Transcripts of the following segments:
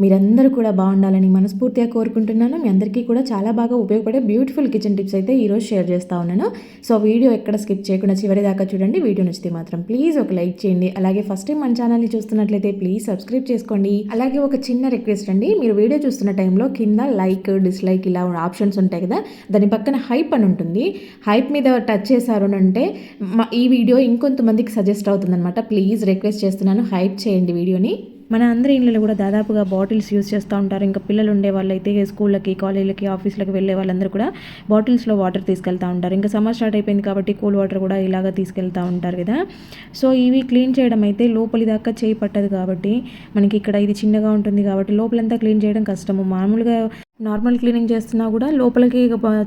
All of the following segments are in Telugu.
మీరందరూ కూడా బాగుండాలని మనస్ఫూర్తిగా కోరుకుంటున్నాను. మీ అందరికీ కూడా చాలా బాగా ఉపయోగపడే బ్యూటిఫుల్ కిచెన్ టిప్స్ అయితే ఈరోజు షేర్ చేస్తా ఉన్నాను. సో వీడియో ఎక్కడ స్కిప్ చేయకుండా చివరి దాకా చూడండి. వీడియో నచ్చితే మాత్రం ప్లీజ్ ఒక లైక్ చేయండి. అలాగే ఫస్ట్ టైం మన ఛానల్ని చూస్తున్నట్లయితే ప్లీజ్ సబ్స్క్రైబ్ చేసుకోండి. అలాగే ఒక చిన్న రిక్వెస్ట్ అండి. మీరు వీడియో చూస్తున్న టైంలో కింద లైక్ డిస్లైక్ ఇలా ఆప్షన్స్ ఉంటాయి కదా దాని పక్కన హైప్ అని ఉంటుంది. హైప్ మీద టచ్ చేశారు అని అంటే మా- ఈ వీడియో ఇంకొంతమందికి సజెస్ట్ అవుతుందన్నమాట. ప్లీజ్ రిక్వెస్ట్ చేస్తున్నాను. హైప్ చేయండి వీడియోని. మన అందరి ఇళ్ళలో కూడా దాదాపుగా బాటిల్స్ యూస్ చేస్తూ ఉంటారు. ఇంకా పిల్లలు ఉండే వాళ్ళైతే స్కూళ్ళకి కాలేజీలకి ఆఫీస్లకి వెళ్ళే వాళ్ళందరూ కూడా బాటిల్స్లో వాటర్ తీసుకెళ్తూ ఉంటారు. ఇంకా సమ్మర్ స్టార్ట్ అయిపోయింది కాబట్టి కూల్ వాటర్ కూడా ఇలాగ తీసుకెళ్తూ ఉంటారు కదా. సో ఇవి క్లీన్ చేయడం అయితే లోపలి దాకా చేయి పట్టదు కాబట్టి మనకి ఇక్కడ ఇది చిన్నగా ఉంటుంది కాబట్టి లోపలంతా క్లీన్ చేయడం కష్టము. మామూలుగా నార్మల్ క్లీనింగ్ చేస్తున్నా కూడా లోపలికి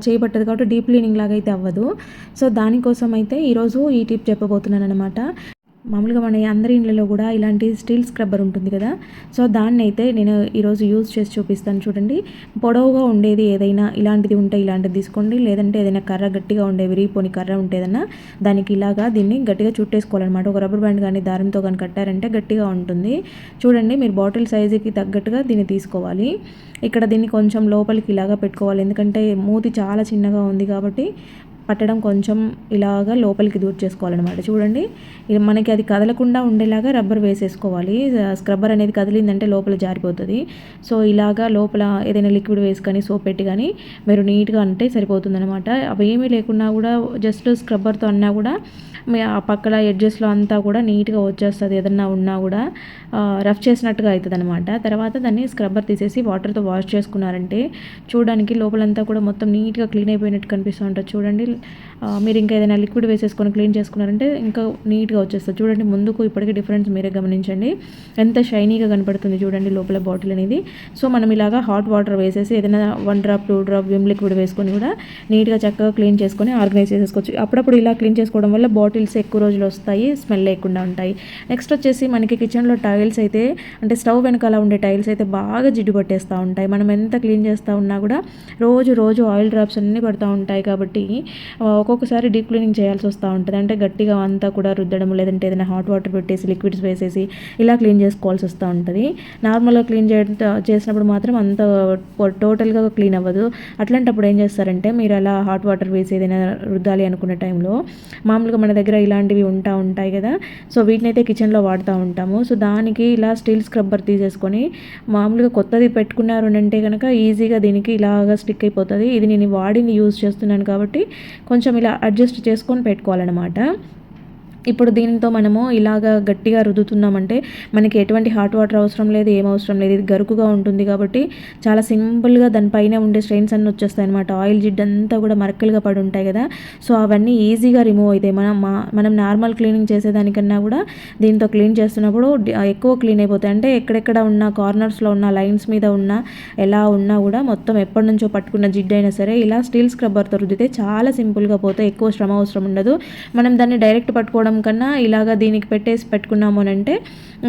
చేయబట్టదు కాబట్టి డీప్ క్లీనింగ్ లాగా అయితే అవ్వదు. సో దానికోసం అయితే ఈరోజు ఈ టిప్ చెప్పబోతున్నాను అనమాట మామూలుగా మన అందరి ఇళ్ళలో కూడా ఇలాంటి స్టీల్ స్క్రబ్బర్ ఉంటుంది కదా. సో దాన్ని అయితే నేను ఈరోజు యూజ్ చేసి చూపిస్తాను చూడండి. పొడవుగా ఉండేది ఏదైనా ఇలాంటిది ఉంటే ఇలాంటిది తీసుకోండి. లేదంటే ఏదైనా కర్ర గట్టిగా ఉండే విరిగిపోని కర్ర ఉంటే దానికి ఇలాగా దీన్ని గట్టిగా చుట్టేసుకోవాలన్నమాట. ఒక రబ్బర్ బ్యాండ్ కానీ దారంతో కానీ కట్టారంటే గట్టిగా ఉంటుంది. చూడండి మీరు బాటిల్ సైజుకి తగ్గట్టుగా దీన్ని తీసుకోవాలి. ఇక్కడ దీన్ని కొంచెం లోపలికి ఇలాగా పెట్టుకోవాలి. ఎందుకంటే మూతి చాలా చిన్నగా ఉంది కాబట్టి పట్టడం కొంచెం ఇలాగా లోపలికి దూర్ చేసుకోవాలన్నమాట. చూడండి మనకి అది కదలకుండా ఉండేలాగా రబ్బర్ వేసేసుకోవాలి. స్క్రబ్బర్ అనేది కదిలిందంటే లోపల జారిపోతుంది. సో ఇలాగా లోపల ఏదైనా లిక్విడ్ వేసుకొని సోప్ పెట్టి కానీ మీరు నీట్గా అంటే సరిపోతుందన్నమాట. అవి ఏమీ లేకున్నా కూడా జస్ట్ స్క్రబ్బర్తో అన్నా కూడా ఆ పక్కల ఎడ్జెస్లో అంతా కూడా నీట్గా వచ్చేస్తుంది ఏదన్నా ఉన్నా కూడా రఫ్ చేసినట్టుగా అవుతుంది అనమాట తర్వాత దాన్ని స్క్రబ్బర్ తీసేసి వాటర్తో వాష్ చేసుకున్నారంటే చూడడానికి లోపలంతా కూడా మొత్తం నీట్గా క్లీన్ అయిపోయినట్టు కనిపిస్తూ ఉంటుంది. చూడండి మీరు ఇంకా ఏదైనా లిక్విడ్ వేసేసుకొని క్లీన్ చేసుకున్నారంటే ఇంకా నీట్గా వచ్చేస్తుంది. చూడండి ముందుకు ఇప్పటికీ డిఫరెన్స్ మీరే గమనించండి. ఎంత షైనీగా కనపడుతుంది చూడండి లోపల బాటిల్ అనేది. సో మనం ఇలాగా హాట్ వాటర్ వేసేసి ఏదైనా one drop two drop Vim liquid వేసుకొని కూడా నీట్గా చక్కగా క్లీన్ చేసుకొని ఆర్గనైజ్ చేసేసుకోవచ్చు. అప్పుడప్పుడు ఇలా క్లీన్ చేసుకోవడం వల్ల బాటిల్ బాటిల్స్ ఎక్కువ రోజులు వస్తాయి స్మెల్ లేకుండా ఉంటాయి. నెక్స్ట్ వచ్చేసి మనకి కిచెన్లో టైల్స్ అయితే అంటే స్టవ్ వెనకాల ఉండే టైల్స్ అయితే బాగా జిడ్డు పట్టేస్తూ ఉంటాయి. మనం ఎంత క్లీన్ చేస్తూ ఉన్నా కూడా రోజు రోజు ఆయిల్ డ్రాప్స్ అన్నీ పడుతూ ఉంటాయి కాబట్టి ఒక్కొక్కసారి డీప్ క్లీనింగ్ చేయాల్సి వస్తూ ఉంటుంది. అంటే గట్టిగా అంతా కూడా రుద్దడం లేదంటే ఏదైనా హాట్ వాటర్ పెట్టేసి లిక్విడ్స్ వేసేసి ఇలా క్లీన్ చేసుకోవాల్సి వస్తూ ఉంటుంది. నార్మల్గా క్లీన్ చేయడం చేసినప్పుడు మాత్రం అంత టోటల్గా క్లీన్ అవ్వదు. అట్లాంటప్పుడు ఏం చేస్తారంటే మీరు అలా హాట్ వాటర్ వేసి ఏదైనా రుద్దాలి అనుకునే టైంలో మామూలుగా మన దగ్గర దగ్గర ఇలాంటివి ఉంటా ఉంటాయి కదా. సో వీటిని అయితే కిచెన్లో వాడుతూ ఉంటాము. సో దానికి ఇలా స్టీల్ స్క్రబ్బర్ తీసేసుకొని మామూలుగా కొత్తది పెట్టుకున్నారు అంటే కనుక ఈజీగా దీనికి ఇలాగా స్టిక్ అయిపోతుంది. ఇది నేను వాడిని యూజ్ చేస్తున్నాను కాబట్టి కొంచెం ఇలా అడ్జస్ట్ చేసుకొని పెట్టుకోవాలన్నమాట. ఇప్పుడు దీనితో మనము ఇలాగా గట్టిగా రుద్దుతున్నామంటే మనకి ఎటువంటి హాట్ వాటర్ అవసరం లేదు ఏం అవసరం లేదు. ఇది గరుకుగా ఉంటుంది కాబట్టి చాలా సింపుల్గా దానిపైన ఉండే స్ట్రెయిన్స్ అన్నీ వచ్చేస్తాయి అనమాట ఆయిల్ జిడ్ అంతా కూడా మరకలుగా పడి ఉంటాయి కదా. సో అవన్నీ ఈజీగా రిమూవ్ అవుతాయి. మనం మా- మనం నార్మల్ క్లీనింగ్ చేసేదానికన్నా కూడా దీంతో క్లీన్ చేస్తున్నప్పుడు ఎక్కువ క్లీన్ అయిపోతాయి. అంటే ఎక్కడెక్కడ ఉన్న కార్నర్స్లో ఉన్న లైన్స్ మీద ఉన్న ఎలా ఉన్నా కూడా మొత్తం ఎప్పటి నుంచో పట్టుకున్న జిడ్ అయినా సరే ఇలా స్టీల్ స్క్రబ్బర్తో రుద్దితే చాలా సింపుల్గా పోతే ఎక్కువ శ్రమ అవసరం ఉండదు. మనం దాన్ని డైరెక్ట్ పట్టుకోవడం కన్నా ఇలాగా దీనికి పెట్టేసి పెట్టుకున్నాము అని అంటే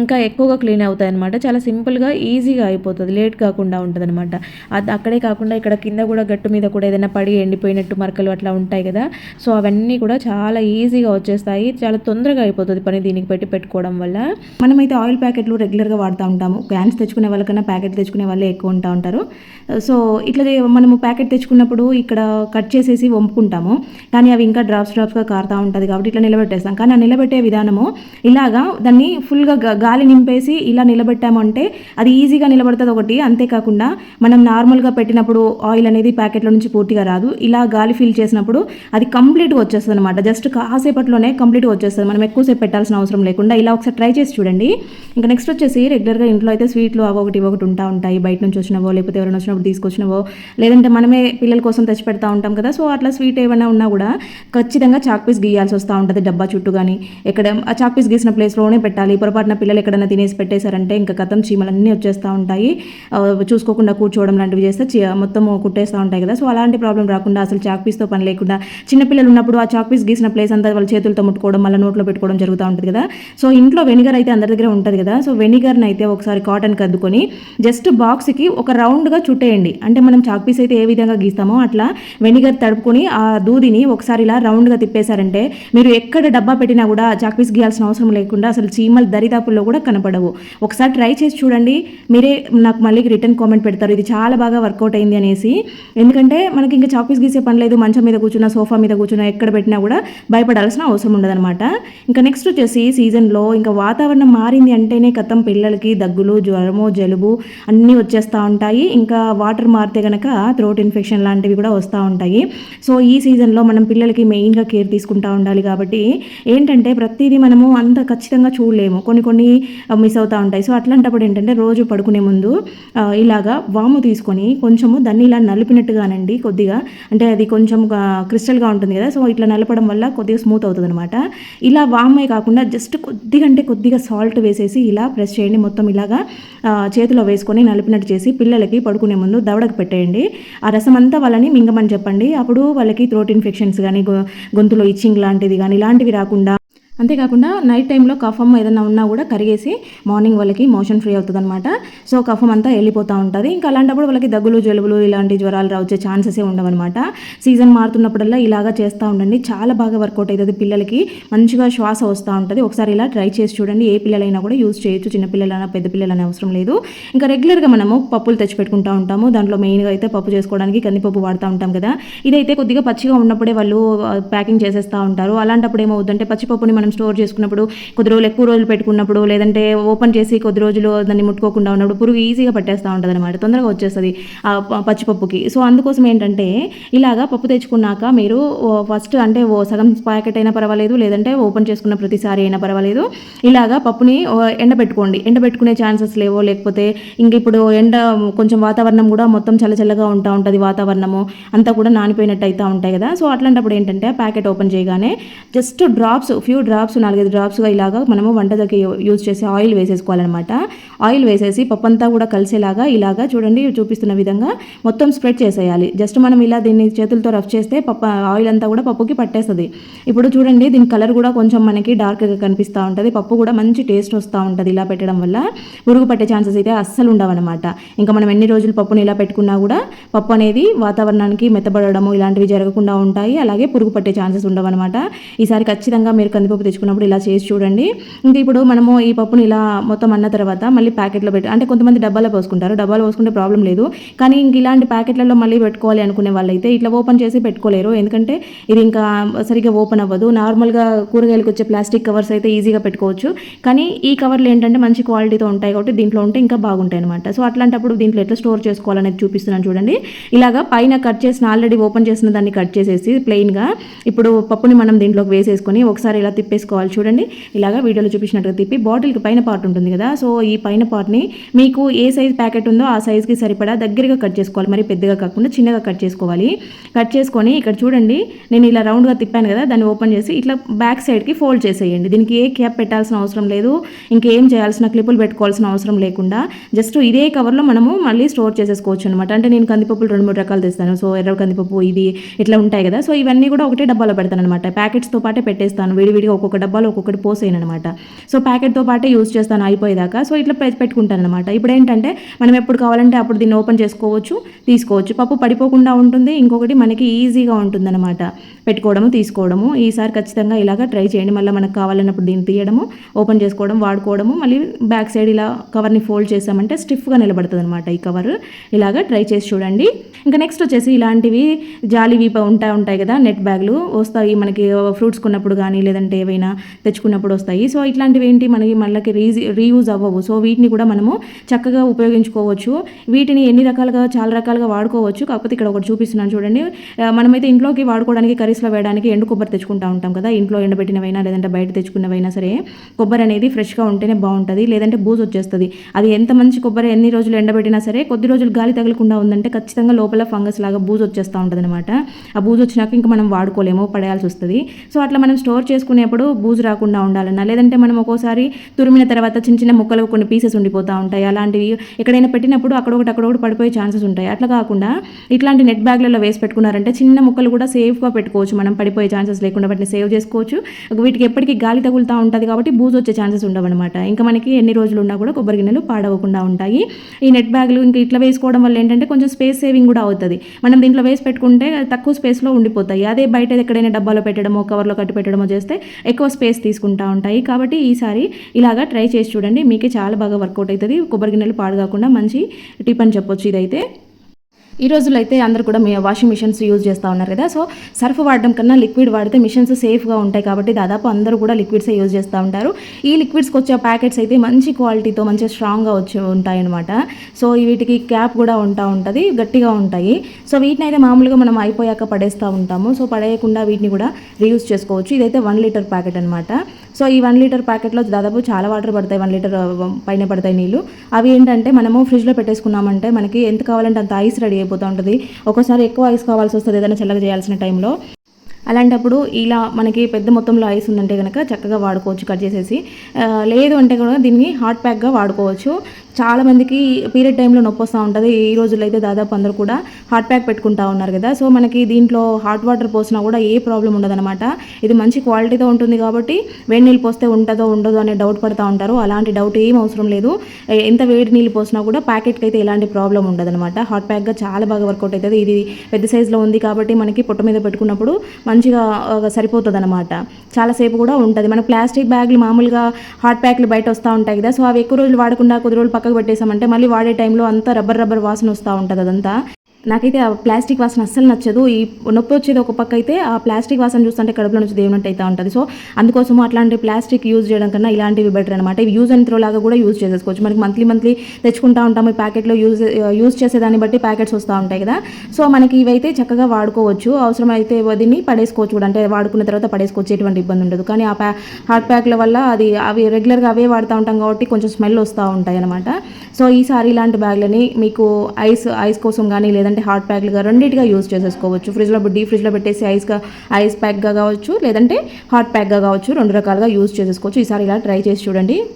ఇంకా ఎక్కువగా క్లీన్ అవుతాయి అనమాట చాలా సింపుల్గా ఈజీగా అయిపోతుంది. లేట్ కాకుండా ఉంటుంది అనమాట అది అక్కడే కాకుండా ఇక్కడ కింద కూడా గట్టు మీద కూడా ఏదైనా పడి ఎండిపోయినట్టు మరకలు అట్లా ఉంటాయి కదా. సో అవన్నీ కూడా చాలా ఈజీగా వచ్చేస్తాయి. చాలా తొందరగా అయిపోతుంది పని దీనికి పెట్టి పెట్టుకోవడం వల్ల. మనమైతే ఆయిల్ ప్యాకెట్లు రెగ్యులర్గా వాడుతూ ఉంటాము. క్యాన్స్ తెచ్చుకునే వాళ్ళకన్నా ప్యాకెట్ తెచ్చుకునే వాళ్ళే ఎక్కువ ఉంటా ఉంటారు. సో ఇట్లా మనము ప్యాకెట్ తెచ్చుకున్నప్పుడు ఇక్కడ కట్ చేసేసి వంపుకుంటాము. కానీ అవి ఇంకా డ్రాప్స్ డ్రాప్స్గా కారుతూ ఉంటుంది కాబట్టి ఇట్లా నిలబెట్టేస్తాం. కానీ ఆ నిలబెట్టే విధానము ఇలాగా దాన్ని ఫుల్గా గా- గాలి నింపేసి ఇలా నిలబెట్టామంటే అది ఈజీగా నిలబడుతుంది ఒకటి. అంతేకాకుండా మనం నార్మల్గా పెట్టినప్పుడు ఆయిల్ అనేది ప్యాకెట్లో నుంచి పూర్తిగా రాదు. ఇలా గాలి ఫిల్ చేసినప్పుడు అది కంప్లీట్గా వచ్చేస్తుంది అనమాట జస్ట్ కాసేపట్లోనే కంప్లీట్గా వచ్చేస్తుంది. మనం ఎక్కువసేపు పెట్టాల్సిన అవసరం లేకుండా ఇలా ఒకసారి ట్రై చేసి చూడండి. ఇంకా నెక్స్ట్ వచ్చేసి రెగ్యులర్గా ఇంట్లో అయితే స్వీట్లు అవి ఒకటి ఒకటి ఉంటా ఉంటాయి. బయట నుంచి వచ్చినవో లేకపోతే ఎవరైనా వచ్చినప్పుడు తీసుకొచ్చినవో లేదంటే మనమే పిల్లల కోసం తెచ్చి పెడతా ఉంటాం కదా. సో అట్లా స్వీట్ ఏమైనా ఉన్నా కూడా ఖచ్చితంగా చాక్ పీస్ గీయాల్సి వస్తూ ఉంటుంది. డబ్బా చుట్టూ కానీ ఎక్కడ ఆ చాక్ పీస్ గీసిన ప్లేస్లోనే పెట్టాలి. పొరపాటున పిల్లలు ఎక్కడైనా తినేసి పెట్టేశారంటే ఇంకా కథం చీమలన్నీ వచ్చేస్తూ ఉంటాయి. చూసుకోకుండా కూర్చోవడం లాంటివి చేస్తే చీ- మొత్తం కుట్టేస్తూ ఉంటాయి కదా. సో అలాంటి ప్రాబ్లం రాకుండా అసలు చాక్ పీస్తో పని లేకుండా చిన్నపిల్లలు ఉన్నప్పుడు ఆ చాక్ పీస్ గీసిన ప్లేస్ అంతా వాళ్ళ చేతులతో ముట్టుకోవడం మళ్ళీ నోట్లో పెట్టుకోవడం జరుగుతూ ఉంటుంది కదా. సో ఇంట్లో వెనిగర్ అయితే అందరి దగ్గర ఉంటుంది కదా. సో వెనిగర్ని అయితే ఒకసారి కాటన్ కద్దుకొని జస్ట్ బాక్స్కి ఒక రౌండ్గా చుట్టేయండి. అంటే మనం చాక్ పీస్ అయితే ఏ విధంగా గీస్తామో అట్లా వెనిగర్ తడుపుకొని ఆ దూదిని ఒకసారి ఇలా రౌండ్గా తిప్పేశారంటే మీరు ఎక్కడ డబ్బా పెట్టి పెట్టినా కూడా చాక్పీస్ గీయాల్సిన అవసరం లేకుండా అసలు చీమలు దరిదాపుల్లో కూడా కనపడవు. ఒకసారి ట్రై చేసి చూడండి. మీరే నాకు మళ్ళీ రిటర్న్ కామెంట్ పెడతారు. ఇది చాలా బాగా వర్కౌట్ అయింది అనేసి. ఎందుకంటే మనకి ఇంకా చాక్పీస్ గీసే పని లేదు. మంచం మీద కూర్చున్నా సోఫా మీద కూర్చున్నా ఎక్కడ పెట్టినా కూడా భయపడాల్సిన అవసరం ఉండదన్నమాట. ఇంకా నెక్స్ట్ వచ్చేసి సీజన్లో ఇంకా వాతావరణం మారింది అంటేనే కథం పిల్లలకి దగ్గులు జ్వరము జలుబు అన్నీ వచ్చేస్తూ ఉంటాయి. ఇంకా వాటర్ మారితే కనుక థ్రోట్ ఇన్ఫెక్షన్ లాంటివి కూడా వస్తూ ఉంటాయి. సో ఈ సీజన్లో మనం పిల్లలకి మెయిన్గా కేర్ తీసుకుంటూ ఉండాలి కాబట్టి ఏంటంటే ప్రతిదీ మనము అంత ఖచ్చితంగా చూడలేము. కొన్ని కొన్ని మిస్ అవుతూ ఉంటాయి. సో అట్లాంటప్పుడు ఏంటంటే రోజు పడుకునే ముందు ఇలాగా వాము తీసుకొని కొంచెము దాన్ని ఇలా నలిపినట్టుగానండి కొద్దిగా. అంటే అది కొంచెం క్రిస్టల్గా ఉంటుంది కదా సో ఇట్లా నలపడం వల్ల కొద్దిగా స్మూత్ అవుతుంది అనమాట ఇలా వామే కాకుండా జస్ట్ కొద్దిగా అంటే కొద్దిగా సాల్ట్ వేసేసి ఇలా ప్రెస్ చేయండి. మొత్తం ఇలాగా చేతిలో వేసుకొని నలిపినట్టు చేసి పిల్లలకి పడుకునే ముందు దవడకు పెట్టేయండి. ఆ రసం అంతా వాళ్ళని మింగమని చెప్పండి. అప్పుడు వాళ్ళకి థ్రోట్ ఇన్ఫెక్షన్స్ కానీ గొ- గొంతులో ఇచ్చింగ్ లాంటిది కానీ ఇలాంటివి రాకుండా అంతేకాకుండా నైట్ టైంలో కఫం ఏదైనా ఉన్నా కూడా కరిగేసి మార్నింగ్ వాళ్ళకి మోషన్ ఫ్రీ అవుతుంది అనమాట సో కఫం అంతా వెళ్ళిపోతూ ఉంటుంది. ఇంకా అలాంటప్పుడు వాళ్ళకి దగ్గులు జలుబులు ఇలాంటి జ్వరాలు రా- వచ్చే ఛాన్సెస్ ఉండవన్నమాట. సీజన్ మారుతున్నప్పుడల్లా ఇలాగా చేస్తూ ఉండండి. చాలా బాగా వర్కౌట్ అవుతుంది పిల్లలకి. మంచిగా శ్వాస వస్తూ ఉంటుంది. ఒకసారి ఇలా ట్రై చేసి చూడండి. ఏ పిల్లలైనా కూడా యూజ్ చేయొచ్చు. చిన్నపిల్లలైనా పెద్ద పిల్లలైనా అవసరం లేదు. ఇంకా రెగ్యులర్గా మనము పప్పులు తెచ్చిపెట్టుకుంటూ ఉంటాము. దాంట్లో మెయిన్గా అయితే పప్పు చేసుకోవడానికి కందిపప్పు వాడుతూ ఉంటాం కదా. ఇదైతే కొద్దిగా పచ్చిగా ఉన్నప్పుడే వాళ్ళు ప్యాకింగ్ చేసేస్తూ ఉంటారు. అలాంటప్పుడు ఏమవుతుందంటే పచ్చిపప్పుని మనం మనం స్టోర్ చేసుకున్నప్పుడు కొద్ది రోజులు ఎక్కువ రోజులు పెట్టుకున్నప్పుడు లేదంటే ఓపెన్ చేసి కొద్ది రోజులు దాన్ని ముట్టుకోకుండా ఉన్నప్పుడు పురుగు ఈజీగా పట్టేస్తూ ఉంటుంది అనమాట తొందరగా వచ్చేస్తుంది ఆ పచ్చిపప్పుకి సో అందుకోసం ఏంటంటే ఇలాగా పప్పు తెచ్చుకున్నాక మీరు ఫస్ట్ అంటే ఓ సగం ప్యాకెట్ అయినా పర్వాలేదు లేదంటే ఓపెన్ చేసుకున్న ప్రతిసారి అయినా పర్వాలేదు ఇలాగా పప్పుని ఎండబెట్టుకోండి. ఎండబెట్టుకునే ఛాన్సెస్ లేవో లేకపోతే ఇంక ఇప్పుడు ఎండ కొంచెం వాతావరణం కూడా మొత్తం చల్లచల్లగా ఉంటా ఉంటుంది వాతావరణము అంతా కూడా నానిపోయినట్టు అవుతూ ఉంటాయి కదా. సో అట్లాంటప్పుడు ఏంటంటే ప్యాకెట్ ఓపెన్ చేయగానే just drops few drops drops నాలుగైదు డ్రాప్స్గా ఇలాగా మనము వంట దగ్గర యూజ్ చేసే ఆయిల్ వేసేసుకోవాలన్నమాట. ఆయిల్ వేసేసి పప్పు అంతా కూడా కలిసేలాగా ఇలాగా చూడండి చూపిస్తున్న విధంగా మొత్తం స్ప్రెడ్ చేసేయాలి. జస్ట్ మనం ఇలా దీన్ని చేతులతో రఫ్ చేస్తే పప్ప ఆయిల్ అంతా కూడా పప్పుకి పట్టేస్తుంది. ఇప్పుడు చూడండి దీని కలర్ కూడా కొంచెం మనకి డార్క్గా కనిపిస్తూ ఉంటుంది. పప్పు కూడా మంచి టేస్ట్ వస్తూ ఉంటుంది ఇలా పెట్టడం వల్ల. పురుగు పట్టే ఛాన్సెస్ అయితే అస్సలు ఉండవన్నమాట. ఇంకా మనం ఎన్ని రోజులు పప్పుని ఇలా పెట్టుకున్నా కూడా పప్పు అనేది వాతావరణానికి మెత్తబడము ఇలాంటివి జరగకుండా ఉంటాయి. అలాగే పురుగు పట్టే ఛాన్సెస్ ఉండవన్నమాట. ఈసారి ఖచ్చితంగా మీరు కందిపప్పు తెచ్చుకున్నప్పుడు ఇలా చేసి చూడండి. ఇంకా ఇప్పుడు మనము ఈ పప్పుని ఇలా మొత్తం అన్న తర్వాత మళ్ళీ ప్యాకెట్లో పెట్టి అంటే కొంతమంది డబ్బాలో పోసుకుంటారు. డబ్బాలో పోసుకుంటే ప్రాబ్లం లేదు. కానీ ఇంక ఇలాంటి ప్యాకెట్లలో మళ్ళీ పెట్టుకోవాలి అనుకునే వాళ్ళైతే ఇట్లా ఓపెన్ చేసి పెట్టుకోలేరు. ఎందుకంటే ఇది ఇంకా సరిగ్గా ఓపెన్ అవ్వదు. నార్మల్గా కూరగాయలకు వచ్చే ప్లాస్టిక్ కవర్స్ అయితే ఈజీగా పెట్టుకోవచ్చు. కానీ ఈ కవర్లు ఏంటంటే మంచి క్వాలిటీతో ఉంటాయి కాబట్టి దీంట్లో ఉంటే ఇంకా బాగుంటాయి అనమాట సో అట్లాంటప్పుడు దీంట్లో ఎట్లా స్టోర్ చేసుకోవాలనేది చూపిస్తున్నాను చూడండి. ఇలాగా పైన కట్ చేసిన ఆల్రెడీ ఓపెన్ చేసిన దాన్ని కట్ చేసేసి ప్లెయిన్గా ఇప్పుడు పప్పుని మనం దీంట్లోకి వేసేసుకొని ఒకసారి ఇలా తిప్పేసుకోవాలి చూడండి. ఇలాగా వీడియోలో చూపించినట్టుగా తిప్పి బాటిల్కి పైన పార్ట్ ఉంటుంది కదా. సో ఈ పైన పార్ట్ని మీకు ఏ సైజ్ ప్యాకెట్ ఉందో ఆ సైజ్కి సరిపడా దగ్గరగా కట్ చేసుకోవాలి. మరి పెద్దగా కాకుండా చిన్నగా కట్ చేసుకోవాలి. కట్ చేసుకొని ఇక్కడ చూడండి. నేను ఇలా రౌండ్గా తిప్పాను కదా. దాన్ని ఓపెన్ చేసి ఇట్లా బ్యాక్ సైడ్కి ఫోల్డ్ చేసేయండి. దీనికి ఏ క్యాప్ పెట్టాల్సిన అవసరం లేదు. ఇంకేం చేయాల్సిన క్లిప్పులు పెట్టుకోవాల్సిన అవసరం లేకుండా జస్ట్ ఇదే కవర్లో మనము మళ్ళీ స్టోర్ చేసేసుకోవచ్చు అనమాట అంటే నేను కందిపప్పులు రెండు మూడు రకాలు తెస్తాను. సో ఎర్ర కందిపప్పు ఇది ఇట్లా ఉంటాయి కదా. సో ఇవన్నీ కూడా ఒకటే డబ్బాలో పెడతాను అనమాట ప్యాకెట్స్తో పాటే పెట్టేస్తాను. విడివిడిగా ఒక్కొక్క డబ్బాలో ఒక్కొక్కటి పోసేయను అనమాట సో ప్యాకెట్తో పాటే యూజ్ చేస్తాను అయిపోయేదాకా. సో ఇట్లా పెట్టుకుంటాను అనమాట ఇప్పుడు ఏంటంటే మనం ఎప్పుడు కావాలంటే అప్పుడు దీన్ని ఓపెన్ చేసుకోవచ్చు తీసుకోవచ్చు. పప్పు పడిపోకుండా ఉంటుంది ఇంకొకటి మనకి ఈజీగా ఉంటుందన్నమాట. పెట్టుకోవడము తీసుకోవడము ఈసారి ఖచ్చితంగా ఇలాగ ట్రై చేయండి. మళ్ళీ మనకు కావాలన్నప్పుడు దీన్ని తీయడము ఓపెన్ చేసుకోవడం వాడుకోవడము మళ్ళీ బ్యాక్ సైడ్ ఇలా కవర్ని ఫోల్డ్ చేసామంటే స్టిఫ్గా నిలబడుతుంది అనమాట ఈ కవర్. ఇలాగ ట్రై చేసి చూడండి. ఇంకా నెక్స్ట్ వచ్చేసి ఇలాంటివి జాలి వీప ఉంటాయి ఉంటాయి కదా నెట్ బ్యాగ్లు. వస్తాయి మనకి ఫ్రూట్స్ కొన్నప్పుడు కానీ లేదంటే ఏవైనా తెచ్చుకున్నప్పుడు వస్తాయి. సో ఇట్లాంటివి ఏంటి? మనకి మళ్ళీ రీజ్ రీయూజ్ అవ్వవు. సో వీటిని కూడా మనము చక్కగా ఉపయోగించుకోవచ్చు. వీటిని ఎన్ని రకాలుగా చాలా రకాలుగా వాడుకోవచ్చు. కాకపోతే ఇక్కడ ఒకటి చూపిస్తున్నాను చూడండి. మనమైతే ఇంట్లోకి వాడుకోవడానికి కర్రీస్లో వేయడానికి ఎండు కొబ్బరి తెచ్చుకుంటా ఉంటాం కదా. ఇంట్లో ఎండబెట్టినవైనా లేదంటే బయట తెచ్చుకున్నవైనా సరే కొబ్బరి అనేది ఫ్రెష్గా ఉంటేనే బాగుంటుంది. లేదంటే బూజు వచ్చేస్తుంది. అది ఎంత మంచి కొబ్బరి ఎన్ని రోజులు ఎండబెట్టినా సరే కొద్ది రోజులు గాలి తగలకుండా ఉందంటే ఖచ్చితంగా లోపల ఫంగస్ లాగా బూజు వచ్చేస్తూ ఉంటుంది అనమాట ఆ బూజు వచ్చినాక ఇంకా మనం వాడుకోలేము పడేయాల్సి వస్తుంది. సో అట్లా మనం స్టోర్ చేసుకునేప్పుడు బూజు రాకుండా ఉండాలన్నా లేదంటే మనం ఒక్కోసారి తురిమిన తర్వాత చిన్న చిన్న ముక్కలు కొన్ని పీసెస్ ఉండిపోతూ ఉంటాయి. అలాంటివి ఎక్కడైనా పెట్టినప్పుడు అక్కడొకటి అక్కడొకటి పడిపోయే ఛాన్సెస్ ఉంటాయి. అట్లా కాకుండా ఇట్లాంటి నెట్ బ్యాగ్లలో వేసి పెట్టుకున్నారంటే చిన్న ముక్కలు కూడా సేఫ్గా పెట్టుకోవచ్చు. మనం పడిపోయే ఛాన్సెస్ లేకుండా వాటిని సేవ్ చేసుకోవచ్చు. వీటికి ఎప్పటికీ గాలి తగులుతూ ఉంటుంది కాబట్టి బూజు వచ్చే ఛాన్సెస్ ఉండవన్నమాట. ఇంకా మనకి ఎన్ని రోజులు ఉన్నా కూడా కొబ్బరి గిన్నెలు పాడవకుండా ఉంటాయి. ఈ నెట్ బ్యాగులు ఇంకా ఇట్లా వేసుకోవడం వల్ల ఏంటంటే కొంచెం స్పేస్ సేవింగ్ కూడా అవుతుంది. మనం దీంట్లో వేసి పెట్టుకుంటే తక్కువ స్పేస్లో ఉండిపోతాయి. అదే బయట ఎక్కడైనా డబ్బాలో పెట్టడమో కవర్లో కట్టి పెట్టడమో చేస్తే ఎక్కువ స్పేస్ తీసుకుంటా ఉంటాయి. కాబట్టి ఈసారి ఇలాగా ట్రై చేసి చూడండి. మీకే చాలా బాగా వర్కౌట్ అవుతుంది. కొబ్బరి గిన్నెలు పాడు కాకుండా మంచి టిప్ అని చెప్పొచ్చు ఇదైతే. ఈ రోజుల్లో అయితే అందరూ కూడా మీ వాషింగ్ మిషన్స్ యూజ్ చేస్తూ ఉన్నారు కదా. సో సర్ఫ్ వాడడం కన్నా లిక్విడ్ వాడితే మిషన్స్ సేఫ్గా ఉంటాయి కాబట్టి దాదాపు అందరూ కూడా లిక్విడ్సే యూజ్ చేస్తూ ఉంటారు. ఈ లిక్విడ్స్కి వచ్చే ప్యాకెట్స్ అయితే మంచి క్వాలిటీతో మంచి స్ట్రాంగ్గా వచ్చి ఉంటాయి అనమాట సో వీటికి క్యాప్ కూడా ఉంటా ఉంటుంది గట్టిగా ఉంటాయి. సో వీటిని అయితే మామూలుగా మనం అయిపోయాక పడేస్తూ ఉంటాము. సో పడేయకుండా వీటిని కూడా రీయూజ్ చేసుకోవచ్చు. ఇదైతే వన్ లీటర్ ప్యాకెట్ అనమాట సో ఈ వన్ లీటర్ ప్యాకెట్లో దాదాపు చాలా వాటర్ పడతాయి వన్ లీటర్ పైన పడతాయి నీళ్ళు అవి ఏంటంటే మనము ఫ్రిడ్జ్లో పెట్టేసుకున్నామంటే మనకి ఎంత కావాలంటే అంత ఐస్ రెడీ అయిపోతూ ఉంటుంది ఒక్కోసారి ఎక్కువ ఐస్ కావాల్సి వస్తుంది ఏదైనా చల్లగా చేయాల్సిన టైంలో. అలాంటప్పుడు ఇలా మనకి పెద్ద మొత్తంలో ఐస్ ఉందంటే కనుక చక్కగా వాడుకోవచ్చు కట్ చేసేసి. లేదు అంటే కూడా దీన్ని హాట్ ప్యాక్గా వాడుకోవచ్చు. చాలామందికి పీరియడ్ టైంలో నొప్పి వస్తూ ఉంటుంది. ఈ రోజుల్లో అయితే దాదాపు అందరూ కూడా హాట్ ప్యాక్ పెట్టుకుంటా ఉన్నారు కదా. సో మనకి దీంట్లో హాట్ వాటర్ పోసినా కూడా ఏ ప్రాబ్లం ఉండదన్నమాట. ఇది మంచి క్వాలిటీతో ఉంటుంది కాబట్టి వేడి నీళ్ళు పోస్తే ఉంటుందో ఉండదో అనే డౌట్ పడుతూ ఉంటారు. అలాంటి డౌట్ ఏం అవసరం లేదు. ఎంత వేడి నీళ్ళు పోసినా కూడా ప్యాకెట్కి అయితే ఎలాంటి ప్రాబ్లం ఉండదన్నమాట. హాట్ ప్యాక్గా చాలా బాగా వర్కౌట్ అవుతుంది. ఇది పెద్ద సైజులో ఉంది కాబట్టి మనకి పొట్ట మీద పెట్టుకున్నప్పుడు మంచిగా సరిపోతుంది అనమాట చాలాసేపు కూడా ఉంటుంది. మన ప్లాస్టిక్ బ్యాగులు మామూలుగా హాట్ ప్యాక్లు బయట వస్తూ ఉంటాయి కదా సో అవి ఎక్కువ రోజులు వాడకుండా కొద్ది రోజులు పక్కకు పెట్టేసామంటే మళ్ళీ వాడే టైంలో అంతా రబ్బర్ రబ్బర్ వాసన వస్తూ ఉంటుంది అదంతా. నాకైతే ఆ ప్లాస్టిక్ వాసన అస్సలు నచ్చదు. ఈ నొప్పి వచ్చేది ఒక పక్క అయితే ఆ ప్లాస్టిక్ వాసన చూస్తుంటే కడుపులో నుంచి దేవునట్టు అయితే ఉంటుంది. సో అందుకోసం అట్లాంటి ప్లాస్టిక్ యూజ్ చేయడం కన్నా ఇలాంటివి బెటర్ అనమాట ఇవి యూజ్ అండ్ త్రో లాగా కూడా యూజ్ చేసేసుకోవచ్చు. మనకి మంత్లీ మంత్లీ తెచ్చుకుంటా ఉంటాము. ఈ ప్యాకెట్లో యూజ్ యూజ్ చేసేదాన్ని బట్టి ప్యాకెట్స్ వస్తూ ఉంటాయి కదా. సో మనకి ఇవైతే చక్కగా వాడుకోవచ్చు. అవసరమైతే దీన్ని పడేసుకోవచ్చు కూడా. అంటే వాడుకున్న తర్వాత పడేసుకోవచ్చు. ఎటువంటి ఇబ్బంది ఉండదు. కానీ ఆ ప్యా హాట్ ప్యాక్ల వల్ల అది అవి రెగ్యులర్గా అవే వాడుతూ ఉంటాం కాబట్టి కొంచెం స్మెల్ వస్తూ ఉంటాయి అనమాట సో ఈసారి ఇలాంటి బ్యాగ్లని మీకు ఐస్ ఐస్ కోసం కానీ లేదంటే హాట్ ప్యాక్లుగా రెండింటిగా యూజ్ చేసేసుకోవచ్చు. ఫ్రిడ్జ్లో డీప్ ఫ్రిడ్జ్లో పెట్టేసి ఐస్గా ఐస్ ప్యాక్గా కావచ్చు లేదంటే హాట్ ప్యాక్గా కావచ్చు రెండు రకాలుగా యూజ్ చేసేసుకోవచ్చు. ఈసారి ఇలా ట్రై చేసి చూడండి.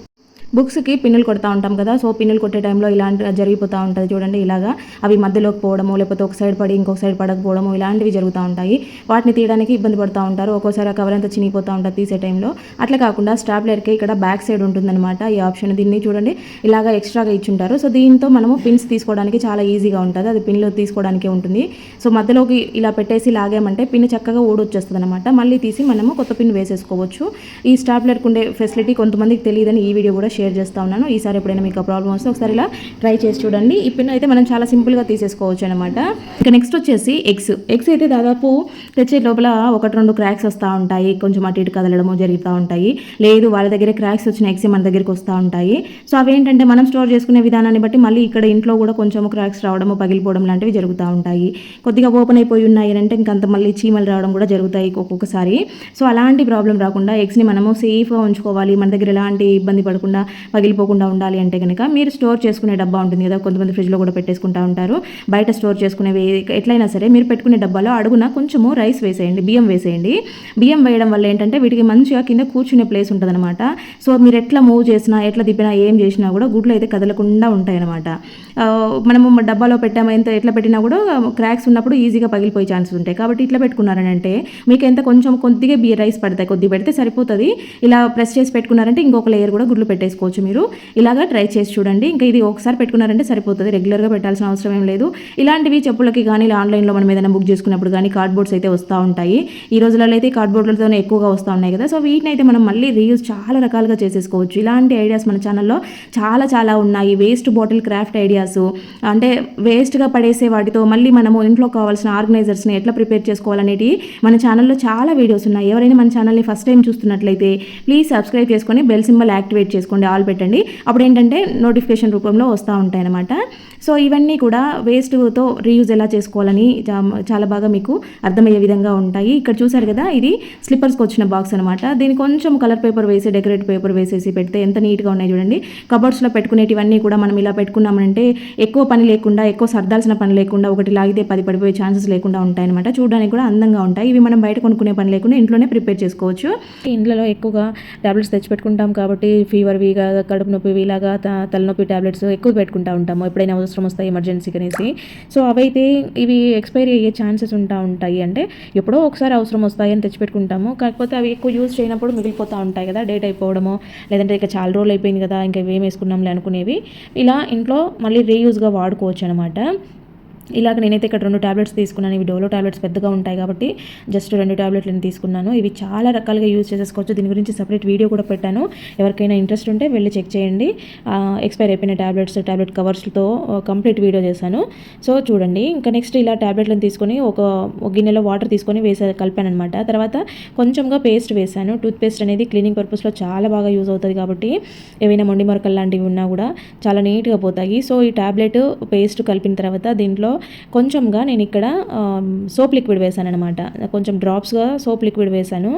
బుక్స్కి పిన్నులు కొడతా ఉంటాం కదా సో పిన్నులు కొట్టే టైంలో ఇలాంటి జరిగిపోతూ ఉంటుంది చూడండి. ఇలాగా అవి మధ్యలోకి పోవడము లేకపోతే ఒక సైడ్ పడి ఇంకొక సైడ్ పడకపోవడము ఇలాంటివి జరుగుతూ ఉంటాయి. వాటిని తీయడానికి ఇబ్బంది పడుతూ ఉంటారు. ఒక్కోసారి ఆ కవర్ అంతా చినిగిపోతూ ఉంటుంది తీసే టైంలో. అట్లా కాకుండా స్టాప్లర్కి ఇక్కడ బ్యాక్ సైడ్ ఉంటుందన్నమాట ఈ ఆప్షన్. దీన్ని చూడండి ఇలాగా ఎక్స్ట్రాగా ఇచ్చుంటారు. సో దీంతో మనము పిన్స్ తీసుకోవడానికి చాలా ఈజీగా ఉంటుంది. అది పిన్లో తీసుకోవడానికే ఉంటుంది. సో మధ్యలోకి ఇలా పెట్టేసి లాగామంటే పిన్ చక్కగా ఊడొచ్చేస్తుంది అనమాట మళ్ళీ తీసి మనము కొత్త పిన్ వేసేసుకోవచ్చు. ఈ స్టాప్లర్కి ఉండే ఫెసిలిటీ కొంతమందికి తెలియదని ఈ వీడియో కూడా షేర్ చేస్తూ ఉన్నాను. ఈసారి ఎప్పుడైనా మీకు ప్రాబ్లం వస్తే ఒకసారి ఇలా ట్రై చేసి చూడండి. ఈ పిన్ అయితే మనం చాలా సింపుల్గా తీసేసుకోవచ్చు అనమాట ఇక నెక్స్ట్ వచ్చేసి ఎగ్స్ ఎగ్స్ అయితే దాదాపు తెచ్చే లోపల ఒకటి రెండు క్రాక్స్ వస్తూ ఉంటాయి. కొంచెం అటు ఇటు కదలడము జరుగుతూ ఉంటాయి. లేదు వాళ్ళ దగ్గర క్రాక్స్ వచ్చిన ఎగ్స్ మన దగ్గరికి వస్తూ ఉంటాయి. సో అవి ఏంటంటే మనం స్టోర్ చేసుకునే విధానాన్ని బట్టి మళ్ళీ ఇక్కడ ఇంట్లో కూడా కొంచెం క్రాక్స్ రావడము పగిలిపోవడం లాంటివి జరుగుతూ ఉంటాయి. కొద్దిగా ఓపెన్ అయిపోయి ఉన్నాయి అంటే ఇంకంత మళ్ళీ చీమలు రావడం కూడా జరుగుతాయి ఒక్కొక్కసారి. సో అలాంటి ప్రాబ్లం రాకుండా ఎగ్స్ని మనము సేఫ్గా ఉంచుకోవాలి. మన దగ్గర ఎలాంటి ఇబ్బంది పడకుండా పగిలిపోకుండా ఉండాలి అంటే కనుక మీరు స్టోర్ చేసుకునే డబ్బా ఉంటుంది కదా కొంతమంది ఫ్రిడ్జ్లో కూడా పెట్టేసుకుంటా ఉంటారు. బయట స్టోర్ చేసుకునేవి ఎట్లయినా సరే మీరు పెట్టుకునే డబ్బాలో అడుగున కొంచెము రైస్ వేసేయండి బియ్యం వేసేయండి. బియ్యం వేయడం వల్ల ఏంటంటే వీటికి మంచిగా కింద కూర్చునే ప్లేస్ ఉంటుందన్నమాట. సో మీరు ఎట్లా మూవ్ చేసినా ఎట్లా తిప్పినా ఏం చేసినా కూడా గుడ్లు అయితే కదలకుండా ఉంటాయన్నమాట. మనము డబ్బాలో పెట్టాము ఎంత ఎట్లా పెట్టినా కూడా క్రాక్స్ ఉన్నప్పుడు ఈజీగా పగిలిపోయే ఛాన్సెస్ ఉంటాయి. కాబట్టి ఇట్లా పెట్టుకున్నారని అంటే మీకు ఎంత కొంచెం కొద్దిగా బియ్య రైస్ పడతాయి కొద్ది పెడితే సరిపోతుంది. ఇలా ప్రెస్ చేసి పెట్టుకున్నారంటే ఇంకొక లేయర్ కూడా గుడ్లు చేసుకోవచ్చు మీరు. ఇలాగా ట్రై చేసి చూడండి. ఇంకా ఇది ఒకసారి పెట్టుకున్నారంటే సరిపోతుంది. రెగ్యులర్గా పెట్టాల్సిన అవసరం ఏం లేదు. ఇలాంటివి చెప్పులకి కానీ ఇలా ఆన్లైన్లో మనం ఏదైనా బుక్ చేసుకున్నప్పుడు కానీ కార్డ్బోర్డ్స్ అయితే వస్తూ ఉంటాయి. ఈ రోజులలో అయితే కార్డ్బోర్డ్లతోనే ఎక్కువగా వస్తూ ఉన్నాయి కదా. సో వీటిని అయితే మనం మళ్ళీ రీయూజ్ చాలా రకాలుగా చేసేసుకోవచ్చు. ఇలాంటి ఐడియాస్ మన ఛానల్లో చాలా చాలా ఉన్నాయి. వేస్ట్ బాటిల్ క్రాఫ్ట్ ఐడియాస్ అంటే వేస్ట్గా పడేసే వాటితో మళ్ళీ మనము ఇంట్లో కావాల్సిన ఆర్గనైజర్స్ని ఎట్లా ప్రిపేర్ చేసుకోవాలనేటి మన ఛానల్లో చాలా వీడియోస్ ఉన్నాయి. ఎవరైనా మన ఛానల్ని ఫస్ట్ టైం చూస్తున్నట్లయితే ప్లీజ్ సబ్స్క్రైబ్ చేసుకొని బెల్ సింబల్ యాక్టివేట్ చేసుకోండి. ఆల్ పెట్టండి అప్పుడు ఏంటంటే నోటిఫికేషన్ రూపంలో వస్తూ ఉంటాయి అనమాట సో ఇవన్నీ కూడా వేస్ట్తో రీయూజ్ ఎలా చేసుకోవాలని చా- చాలా బాగా మీకు అర్థమయ్యే విధంగా ఉంటాయి. ఇక్కడ చూసారు కదా ఇది స్లిప్పర్స్కి వచ్చిన బాక్స్ అనమాట దీని కొంచెం కలర్ పేపర్ వేసి డెకరేట్ పేపర్ వేసేసి పెడితే ఎంత నీట్గా ఉన్నాయి చూడండి. కబర్డ్స్లో పెట్టుకునేటివన్నీ కూడా మనం ఇలా పెట్టుకున్నామంటే ఎక్కువ పని లేకుండా ఎక్కువ సర్దాల్సిన పని లేకుండా ఒకటి లాగితే పది పడిపోయే ఛాన్సెస్ లేకుండా ఉంటాయన్నమాట. చూడడానికి కూడా అందంగా ఉంటాయి. ఇవి మనం బయట కొనుక్కునే పని లేకుండా ఇంట్లోనే ప్రిపేర్ చేసుకోవచ్చు. ఇంట్లో ఎక్కువగా టాబ్లెట్స్ తెచ్చి పెట్టుకుంటాం కాబట్టి ఫీవర్వి కడుపు నొప్పి ఇలాగా తలనొప్పి టాబ్లెట్స్ ఎక్కువ పెట్టుకుంటా ఉంటాము. ఎప్పుడైనా అవసరం వస్తాయి ఎమర్జెన్సీ కనేసి. సో అవైతే ఇవి ఎక్స్పైరీ అయ్యే ఛాన్సెస్ ఉంటా ఉంటాయి. అంటే ఎప్పుడో ఒకసారి అవసరం వస్తాయి అని తెచ్చిపెట్టుకుంటాము. కాకపోతే అవి ఎక్కువ యూజ్ చేయనప్పుడు మిగిలిపోతూ ఉంటాయి కదా డేట్ అయిపోవడము. లేదంటే ఇక చాలా రోజులు అయిపోయింది కదా ఇంకా ఇవేం వేసుకున్నాంలే అనుకునేవి. ఇలా ఇంట్లో మళ్ళీ రీయూజ్గా వాడుకోవచ్చు అనమాట ఇలాగ నేనైతే ఇక్కడ రెండు ట్యాబ్లెట్స్ తీసుకున్నాను. ఇవి డోలో టాబ్లెట్స్ పెద్దగా ఉంటాయి కాబట్టి జస్ట్ రెండు టాబ్లెట్లను తీసుకున్నాను. ఇవి చాలా రకాలుగా యూజ్ చేసేసుకోవచ్చు. దీని గురించి సపరేట్ వీడియో కూడా పెట్టాను. ఎవరికైనా ఇంట్రెస్ట్ ఉంటే వెళ్ళి చెక్ చేయండి. ఎక్స్పైర్ అయిపోయిన టాబ్లెట్స్ టాబ్లెట్ కవర్స్తో కంప్లీట్ వీడియో చేశాను. సో చూడండి. ఇంకా నెక్స్ట్ ఇలా టాబ్లెట్లను తీసుకొని ఒక గిన్నెలో వాటర్ తీసుకొని వేసా కలిపాను అనమాట తర్వాత కొంచెంగా పేస్ట్ వేసాను టూత్ పేస్ట్ అనేది క్లీనింగ్ పర్పస్లో చాలా బాగా యూజ్ అవుతుంది కాబట్టి ఏవైనా మొండి మరకలు లాంటివి ఉన్నా కూడా చాలా నీట్గా పోతాయి. సో ఈ టాబ్లెట్ పేస్ట్ కలిపిన తర్వాత దీంట్లో కొంచెంగా నేను ఇక్కడ సోప్ లిక్విడ్ వేసాను అనమాట కొంచెం డ్రాప్స్గా సోప్ లిక్విడ్ వేసాను.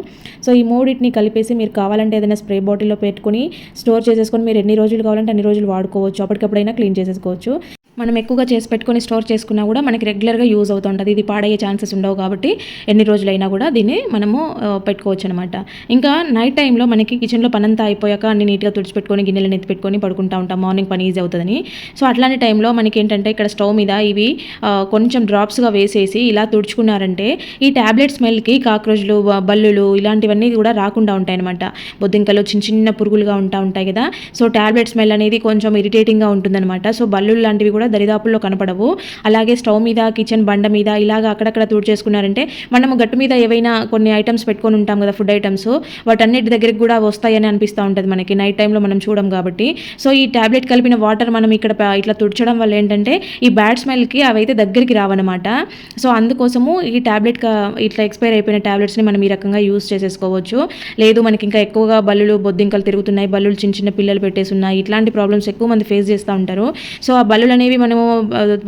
సో ఈ మూడింటిని కలిపేసి మీరు కావాలంటే ఏదైనా స్ప్రే బాటిల్లో పెట్టుకొని స్టోర్ చేసేసుకొని మీరు ఎన్ని రోజులు కావాలంటే అన్ని రోజులు వాడుకోవచ్చు. అప్పటికప్పుడైనా క్లీన్ చేసేసుకోవచ్చు. మనం ఎక్కువగా చేసి పెట్టుకొని స్టోర్ చేసుకున్నా కూడా మనకి రెగ్యులర్గా యూజ్ అవుతుంటుంది. ఇది పాడయ్యే ఛాన్సెస్ ఉండవు కాబట్టి ఎన్ని రోజులైనా కూడా దీన్ని మనము పెట్టుకోవచ్చు అనమాట ఇంకా నైట్ టైంలో మనకి కిచెన్లో పనంతా అయిపోయాక అన్ని నీట్గా తుడిచిపెట్టుకొని గిన్నెలను ఎత్తి పెట్టుకొని పడుకుంటా ఉంటాం. మార్నింగ్ పని ఈజీ అవుతుందని. సో అట్లాంటి టైంలో మనకి ఏంటంటే ఇక్కడ స్టవ్ మీద ఇవి కొంచెం డ్రాప్స్గా వేసేసి ఇలా తుడుచుకున్నారంటే ఈ ట్యాబ్లెట్ స్మెల్కి కాక్రోచ్లు బల్లులు ఇలాంటివన్నీ కూడా రాకుండా ఉంటాయి అనమాట బొద్దింకలు చిన్న చిన్న పురుగులుగా ఉంటా ఉంటాయి కదా. సో ట్యాబ్లెట్ స్మెల్ అనేది కొంచెం ఇరిటేటింగ్గా ఉంటుందన్నమాట. సో బల్లు లాంటివి కూడా దరిదాపుల్లో కనపడవు. అలాగే స్టవ్ మీద కిచెన్ బండ మీద ఇలాగ అక్కడక్కడ తుడిచేసుకున్నారంటే మనము గట్టు మీద ఏవైనా కొన్ని ఐటమ్స్ పెట్టుకొని ఉంటాం కదా ఫుడ్ ఐటమ్స్ వాటన్నిటి దగ్గరికి కూడా వస్తాయని అనిపిస్తూ ఉంటుంది మనకి. నైట్ టైంలో మనం చూడం కాబట్టి. సో ఈ ట్యాబ్లెట్ కలిపిన వాటర్ మనం ఇక్కడ ఇట్లా తుడచడం వల్ల ఏంటంటే ఈ బ్యాడ్ స్మెల్కి అవైతే దగ్గరికి రావన్నమాట. సో అందుకోసము ఈ ట్యాబ్లెట్ ఇట్లా ఎక్స్పైర్ అయిపోయిన ట్యాబ్లెట్స్ని మనం ఈ రకంగా యూస్ చేసేసుకోవచ్చు. లేదు మనకి ఇంకా ఎక్కువగా బల్లులు బొద్దింకలు తిరుగుతున్నాయి బల్లులు చిన్న చిన్న పిల్లలు పెట్టేసి ఉన్నాయి ఇట్లాంటి ప్రాబ్లమ్స్ ఎక్కువ మంది ఫేస్ చేస్తూ ఉంటారు. సో ఆ బల్లులు అనేవి మనము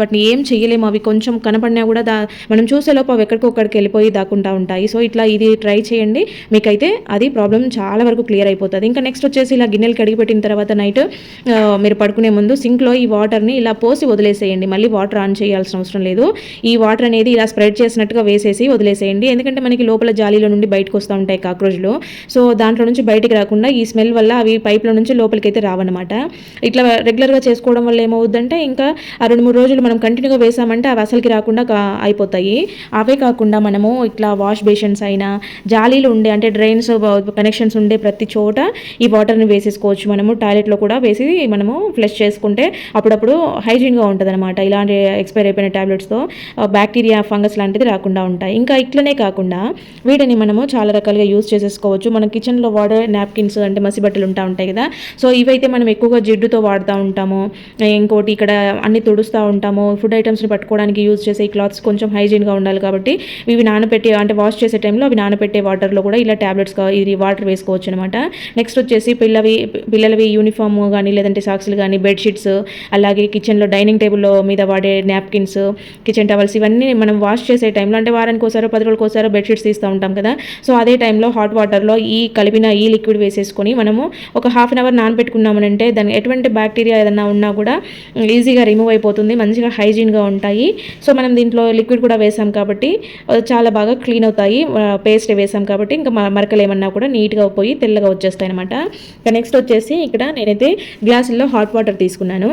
వాటిని ఏం చేయలేము అవి కొంచెం కనపడినా కూడా దా మనం చూసేలోపు అవి ఎక్కడికొక్కడికి వెళ్ళిపోయి దాక్కుంటా ఉంటాయి. సో ఇట్లా ఇది ట్రై చేయండి. మీకైతే అది ప్రాబ్లం చాలా వరకు క్లియర్ అయిపోతుంది. ఇంకా నెక్స్ట్ వచ్చేసి ఇలా గిన్నెలు కడిగి పెట్టిన తర్వాత నైట్ మీరు పడుకునే ముందు సింక్లో ఈ వాటర్ని ఇలా పోసి వదిలేసేయండి. మళ్ళీ వాటర్ ఆన్ చేయాలి. చేయాల్సిన అవసరం లేదు. ఈ వాటర్ అనేది ఇలా స్ప్రెడ్ చేసినట్టుగా వేసేసి వదిలేసేయండి. ఎందుకంటే మనకి లోపల జాలీలో నుండి బయటకు వస్తూ ఉంటాయి కాక్రోచ్లు. సో దాంట్లో నుంచి బయటికి రాకుండా ఈ స్మెల్ వల్ల అవి పైప్లో నుంచి లోపలికి అయితే రావన్నమాట. ఇట్లా రెగ్యులర్గా చేసుకోవడం వల్ల ఏమవుద్దంటే ఇంకా ఆ రెండు మూడు రోజులు మనం కంటిన్యూగా వేసామంటే అవి అసలుకి రాకుండా అయిపోతాయి. అవే కాకుండా మనము ఇట్లా వాష్ బేషన్స్ అయినా జాలీలు ఉండే అంటే డ్రైన్స్ కనెక్షన్స్ ఉండే ప్రతి చోట ఈ వాటర్ని వేసేసుకోవచ్చు మనము. టాయిలెట్లో కూడా వేసి మనము ఫ్లష్ చేసుకుంటే అప్పుడప్పుడు హైజీన్గా ఉంటుంది అనమాట ఇలాంటి ఎక్స్పైర్ అయిపోయిన ట్యాబ్లెట్స్తో బ్యాక్టీరియా ఫంగస్ లాంటిది రాకుండా ఉంటాయి. ఇంకా ఇట్లనే కాకుండా వీటిని మనము చాలా రకాలుగా యూస్ చేసేసుకోవచ్చు. మన కిచెన్లో వాడే నాప్కిన్స్ అంటే మసి బట్టలు ఉంటా ఉంటాయి కదా. సో ఇవైతే మనం ఎక్కువగా జిడ్డుతో వాడుతూ ఉంటాము. ఇంకోటి ఇక్కడ అన్ని తుడుస్తూ ఉంటాము. ఫుడ్ ఐటమ్స్ని పట్టుకోవడానికి యూజ్ చేసే ఈ క్లాత్స్ కొంచెం హైజీన్గా ఉండాలి కాబట్టి ఇవి నానబెట్టి అంటే వాష్ చేసే టైంలో అవి నానబెట్టే వాటర్లో కూడా ఇలా ట్యాబ్లెట్స్ ఇది వాటర్ వేసుకోవచ్చు అనమాట నెక్స్ట్ వచ్చేసి పిల్లవి పిల్లలవి యూనిఫామ్ కానీ లేదంటే సాక్స్లు కానీ బెడ్షీట్స్ అలాగే కిచెన్లో డైనింగ్ టేబుల్లో మీద వాడే నాప్ నాప్కిన్స్ కిచెన్ టవల్స్ ఇవన్నీ మనం వాష్ చేసే టైంలో అంటే వారానికి ఒకసారో పది రోజులకు ఒకసారో బెడ్షీట్స్ తీస్తూ ఉంటాం కదా. సో అదే టైంలో హాట్ వాటర్లో ఈ కలిపిన ఈ లిక్విడ్ వేసేసుకొని మనము ఒక హాఫ్ అన్ అవర్ నానబెట్టుకున్నామనంటే దాని ఎటువంటి బ్యాక్టీరియా ఏదన్నా ఉన్నా కూడా ఈజీగా రిమూవ్ అయిపోతుంది మంచిగా హైజీన్గా ఉంటాయి. సో మనం దీంట్లో లిక్విడ్ కూడా వేసాం కాబట్టి చాలా బాగా క్లీన్ అవుతాయి. పేస్ట్ వేసాం కాబట్టి ఇంకా మరకలు ఏమన్నా కూడా నీట్గా పోయి తెల్లగా వచ్చేస్తాయి అనమాట నెక్స్ట్ వచ్చేసి ఇక్కడ నేనైతే గ్లాసుల్లో హాట్ వాటర్ తీసుకున్నాను.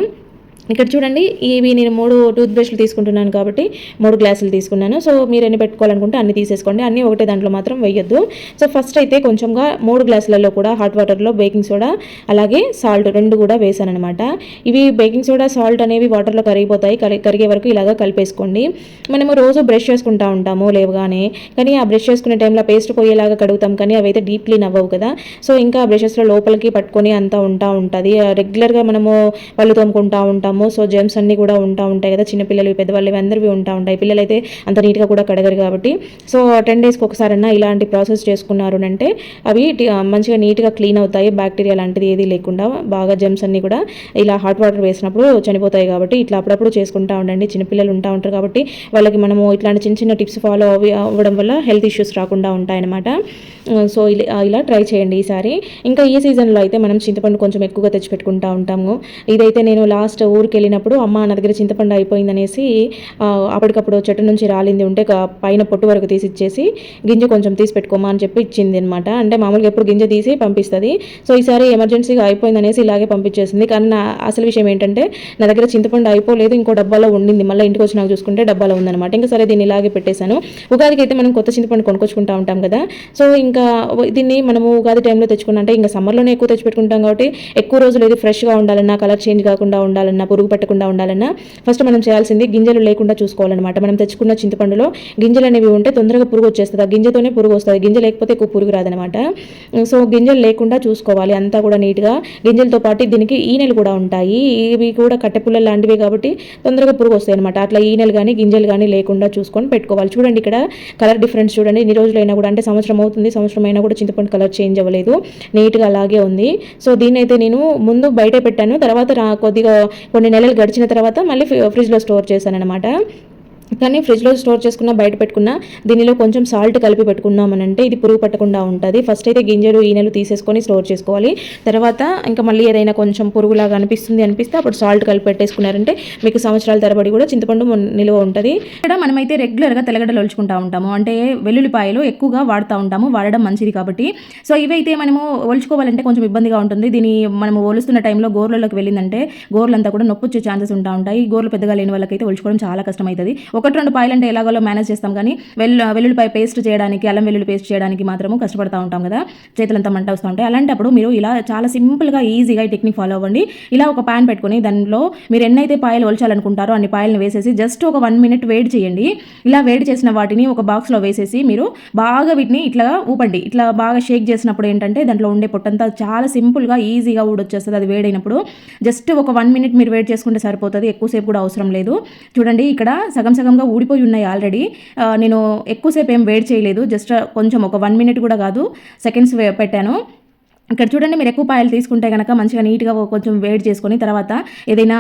ఇక్కడ చూడండి ఇవి నేను మూడు టూత్ బ్రష్లు తీసుకుంటున్నాను కాబట్టి మూడు గ్లాసులు తీసుకున్నాను. సో మీరు ఎన్ని పెట్టుకోవాలనుకుంటే అన్ని తీసేసుకోండి. అన్నీ ఒకటే దాంట్లో మాత్రం వేయొద్దు. సో ఫస్ట్ అయితే కొంచెంగా మూడు గ్లాసులలో కూడా హాట్ వాటర్లో బేకింగ్ సోడా అలాగే సాల్ట్ రెండు కూడా వేసాను అనమాట ఇవి బేకింగ్ సోడా సాల్ట్ అనేవి వాటర్లో కరిగిపోతాయి. కరిగే వరకు ఇలాగా కలిపేసుకోండి. మనము రోజు బ్రష్ చేసుకుంటా ఉంటాము లేవగానే. కానీ ఆ బ్రష్ చేసుకునే టైంలో పేస్ట్ పోయేలాగా కడుగుతాం. కానీ అవి అయితే డీప్ క్లీన్ అవ్వవు కదా. సో ఇంకా బ్రషెస్లో లోపలికి పట్టుకొని అంతా ఉంటా ఉంటుంది. రెగ్యులర్గా మనము పళ్ళు తోముకుంటా ఉంటాము. సో జెమ్స్ అన్నీ కూడా ఉంటా ఉంటాయి కదా. చిన్నపిల్లలు పెద్దవాళ్ళు అందరివి ఉంటా ఉంటాయి. పిల్లలైతే అంత నీట్గా కూడా కడగరు కాబట్టి. సో టెన్ డేస్కి ఒకసారన్నా ఇలాంటి ప్రాసెస్ చేసుకున్నారు అంటే అవి మంచిగా నీట్గా క్లీన్ అవుతాయి. బ్యాక్టీరియా లాంటిది ఏది లేకుండా బాగా జెమ్స్ అన్నీ కూడా ఇలా హాట్ వాటర్ వేసినప్పుడు చనిపోతాయి కాబట్టి ఇట్లా అప్పుడప్పుడు చేసుకుంటా ఉండండి. చిన్నపిల్లలు ఉంటా ఉంటారు కాబట్టి వాళ్ళకి మనము ఇట్లాంటి చిన్న చిన్న టిప్స్ ఫాలో అవ్వడం వల్ల హెల్త్ ఇష్యూస్ రాకుండా ఉంటాయన్నమాట. సో ఇలా ట్రై చేయండి ఈసారి. ఇంకా ఈ సీజన్లో అయితే మనం చింతపండు కొంచెం ఎక్కువగా తెచ్చిపెట్టుకుంటా ఉంటాము. ఇదైతే నేను లాస్ట్ ఊరికి వెళ్ళినప్పుడు అమ్మ నా దగ్గర చింతపండు అయిపోయిందనేసి అప్పటికప్పుడు చెట్టు నుంచి రాలింది ఉంటే పైన పొట్టు వరకు తీసి ఇచ్చేసి గింజ కొంచెం తీసి పెట్టుకోమా అని చెప్పి ఇచ్చింది అనమాట అంటే మామూలుగా ఎప్పుడు గింజ తీసి పంపిస్తుంది. సో ఈసారి ఎమర్జెన్సీగా అయిపోయిందనేసి ఇలాగే పంపించేసింది. కానీ నా అసలు విషయం ఏంటంటే నా దగ్గర చింతపండు అయిపోలేదు ఇంకో డబ్బాలో ఉండింది. మళ్ళీ ఇంటికి వచ్చి నాకు చూసుకుంటే డబ్బాలో ఉందన్నమాట ఇంకా సరే దీన్ని ఇలాగే పెట్టేశాను. ఉగాదికి అయితే మనం కొత్త చింతపండు కొనుక్కొచ్చుకుంటా ఉంటాం కదా. సో ఇంకా దీన్ని మనము ఉగాది టైంలో తెచ్చుకున్నంటే ఇంకా సమ్మర్లోనే ఎక్కువ తెచ్చిపెట్టుకుంటాం కాబట్టి ఎక్కువ రోజులు ఇది ఫ్రెష్గా ఉండాలన్నా కలర్ చేంజ్ కాకుండా ఉండాలన్నా పురుగు పట్టకుండా ఉండాలన్నా ఫస్ట్ మనం చేయాల్సింది గింజలు లేకుండా చూసుకోవాలన్నమాట. మనం తెచ్చుకున్న చింతపండులో గింజలు అనేవి ఉంటే తొందరగా పురుగు వచ్చేస్తుంది. ఆ గింజతోనే పురుగు వస్తుంది. గింజ లేకపోతే ఎక్కువ పురుగు రాదనమాట సో గింజలు లేకుండా చూసుకోవాలి. అంతా కూడా నీట్గా గింజలతో పాటు దీనికి ఈనెలు కూడా ఉంటాయి. ఇవి కూడా కట్టెపుల్ల లాంటివి కాబట్టి తొందరగా పురుగు వస్తాయి అనమాట అట్లా ఈనెలు కానీ గింజలు కానీ లేకుండా చూసుకొని పెట్టుకోవాలి. చూడండి ఇక్కడ కలర్ డిఫరెన్స్ చూడండి. ఎన్ని రోజులైనా కూడా అంటే సంవత్సరం అవుతుంది. సంవత్సరం అయినా కూడా చింతపండు కలర్ చేంజ్ అవ్వలేదు. నీట్గా అలాగే ఉంది. సో దీన్ని అయితే నేను ముందు బయట పెట్టాను. తర్వాత కొద్దిగా కొన్ని నెలలు గడిచిన తర్వాత మళ్ళీ ఫ్రిడ్జ్లో స్టోర్ చేశాను అనమాట కానీ ఫ్రిడ్జ్లో స్టోర్ చేసుకున్న బయట పెట్టుకున్న దీనిలో కొంచెం సాల్ట్ కలిపి పెట్టుకున్నామనంటే ఇది పురుగు పట్టకుండా ఉంటుంది. ఫస్ట్ అయితే గింజలు ఈనెలు తీసేసుకొని స్టోర్ చేసుకోవాలి. తర్వాత ఇంకా మళ్ళీ ఏదైనా కొంచెం పురుగులాగా అనిపిస్తుంది అనిపిస్తే అప్పుడు సాల్ట్ కలిపి పెట్టేసుకున్నారంటే మీకు సంవత్సరాల తరబడి కూడా చింతపండు నిలువ నిల్వ ఉంటుంది. ఇక్కడ మనమైతే రెగ్యులర్గా తెలగడలు ఒలుచుకుంటా ఉంటాము. అంటే వెల్లుల్లిపాయలు ఎక్కువగా వాడుతూ ఉంటాము. వాడడం మంచిది కాబట్టి. సో ఇవైతే మనము ఒలుచుకోవాలంటే కొంచెం ఇబ్బందిగా ఉంటుంది. దీని మనము ఒలుస్తున్న టైంలో గోర్లలోకి వెళ్ళిందంటే గోర్లంతా కూడా నొప్పి వచ్చే ఛాన్సెస్ ఉంటా ఉంటాయి. గోర్లు పెద్దగా లేని వాళ్ళకైతే ఒలుచుకోవడం చాలా కష్టం అవుతుంది ఒకటి రెండు పాయలు అంటే ఎలాగోలో మేనేజ్ చేస్తాం. కానీ వెల్లు వెల్లుల్లిపాయ పేస్ట్ చేయడానికి అల్లం వెల్లుల్లి పేస్ట్ చేయడానికి మాత్రము కష్టపడతా ఉంటాం కదా. చేతులంతా మంట వస్తూ ఉంటాయి. అలాంటప్పుడు మీరు ఇలా చాలా సింపుల్గా ఈజీగా ఈ టెక్నిక్ ఫాలో అవ్వండి. ఇలా ఒక ప్యాన్ పెట్టుకొని దానిలో మీరు ఎన్నైతే పాయలు ఒలచాలనుకుంటారో అన్ని పాయలను వేసేసి జస్ట్ ఒక వన్ మినిట్ వేడి చేయండి. ఇలా వేడి చేసిన వాటిని ఒక బాక్స్లో వేసేసి మీరు బాగా వీటిని ఇట్లా ఊపండి. ఇట్లా బాగా షేక్ చేసినప్పుడు ఏంటంటే దాంట్లో ఉండే పొట్టంతా చాలా సింపుల్గా ఈజీగా ఊడొచ్చేస్తుంది. అది వేడైనప్పుడు జస్ట్ ఒక వన్ మినిట్ మీరు వేడి చేసుకుంటే సరిపోతుంది. ఎక్కువసేపు కూడా అవసరం లేదు. చూడండి ఇక్కడ సగం సగం సగంగా ఊడిపోయి ఉన్నాయి ఆల్రెడీ నేను ఎక్కువసేపు ఏం వేడి చేయలేదు. జస్ట్ కొంచెం ఒక వన్ మినిట్ కూడా కాదు. సెకండ్స్ పెట్టాను. ఇక్కడ చూడండి మీరు ఎక్కువ పాయలు తీసుకుంటే కనుక మంచిగా నీట్గా కొంచెం వేడి చేసుకొని తర్వాత ఏదైనా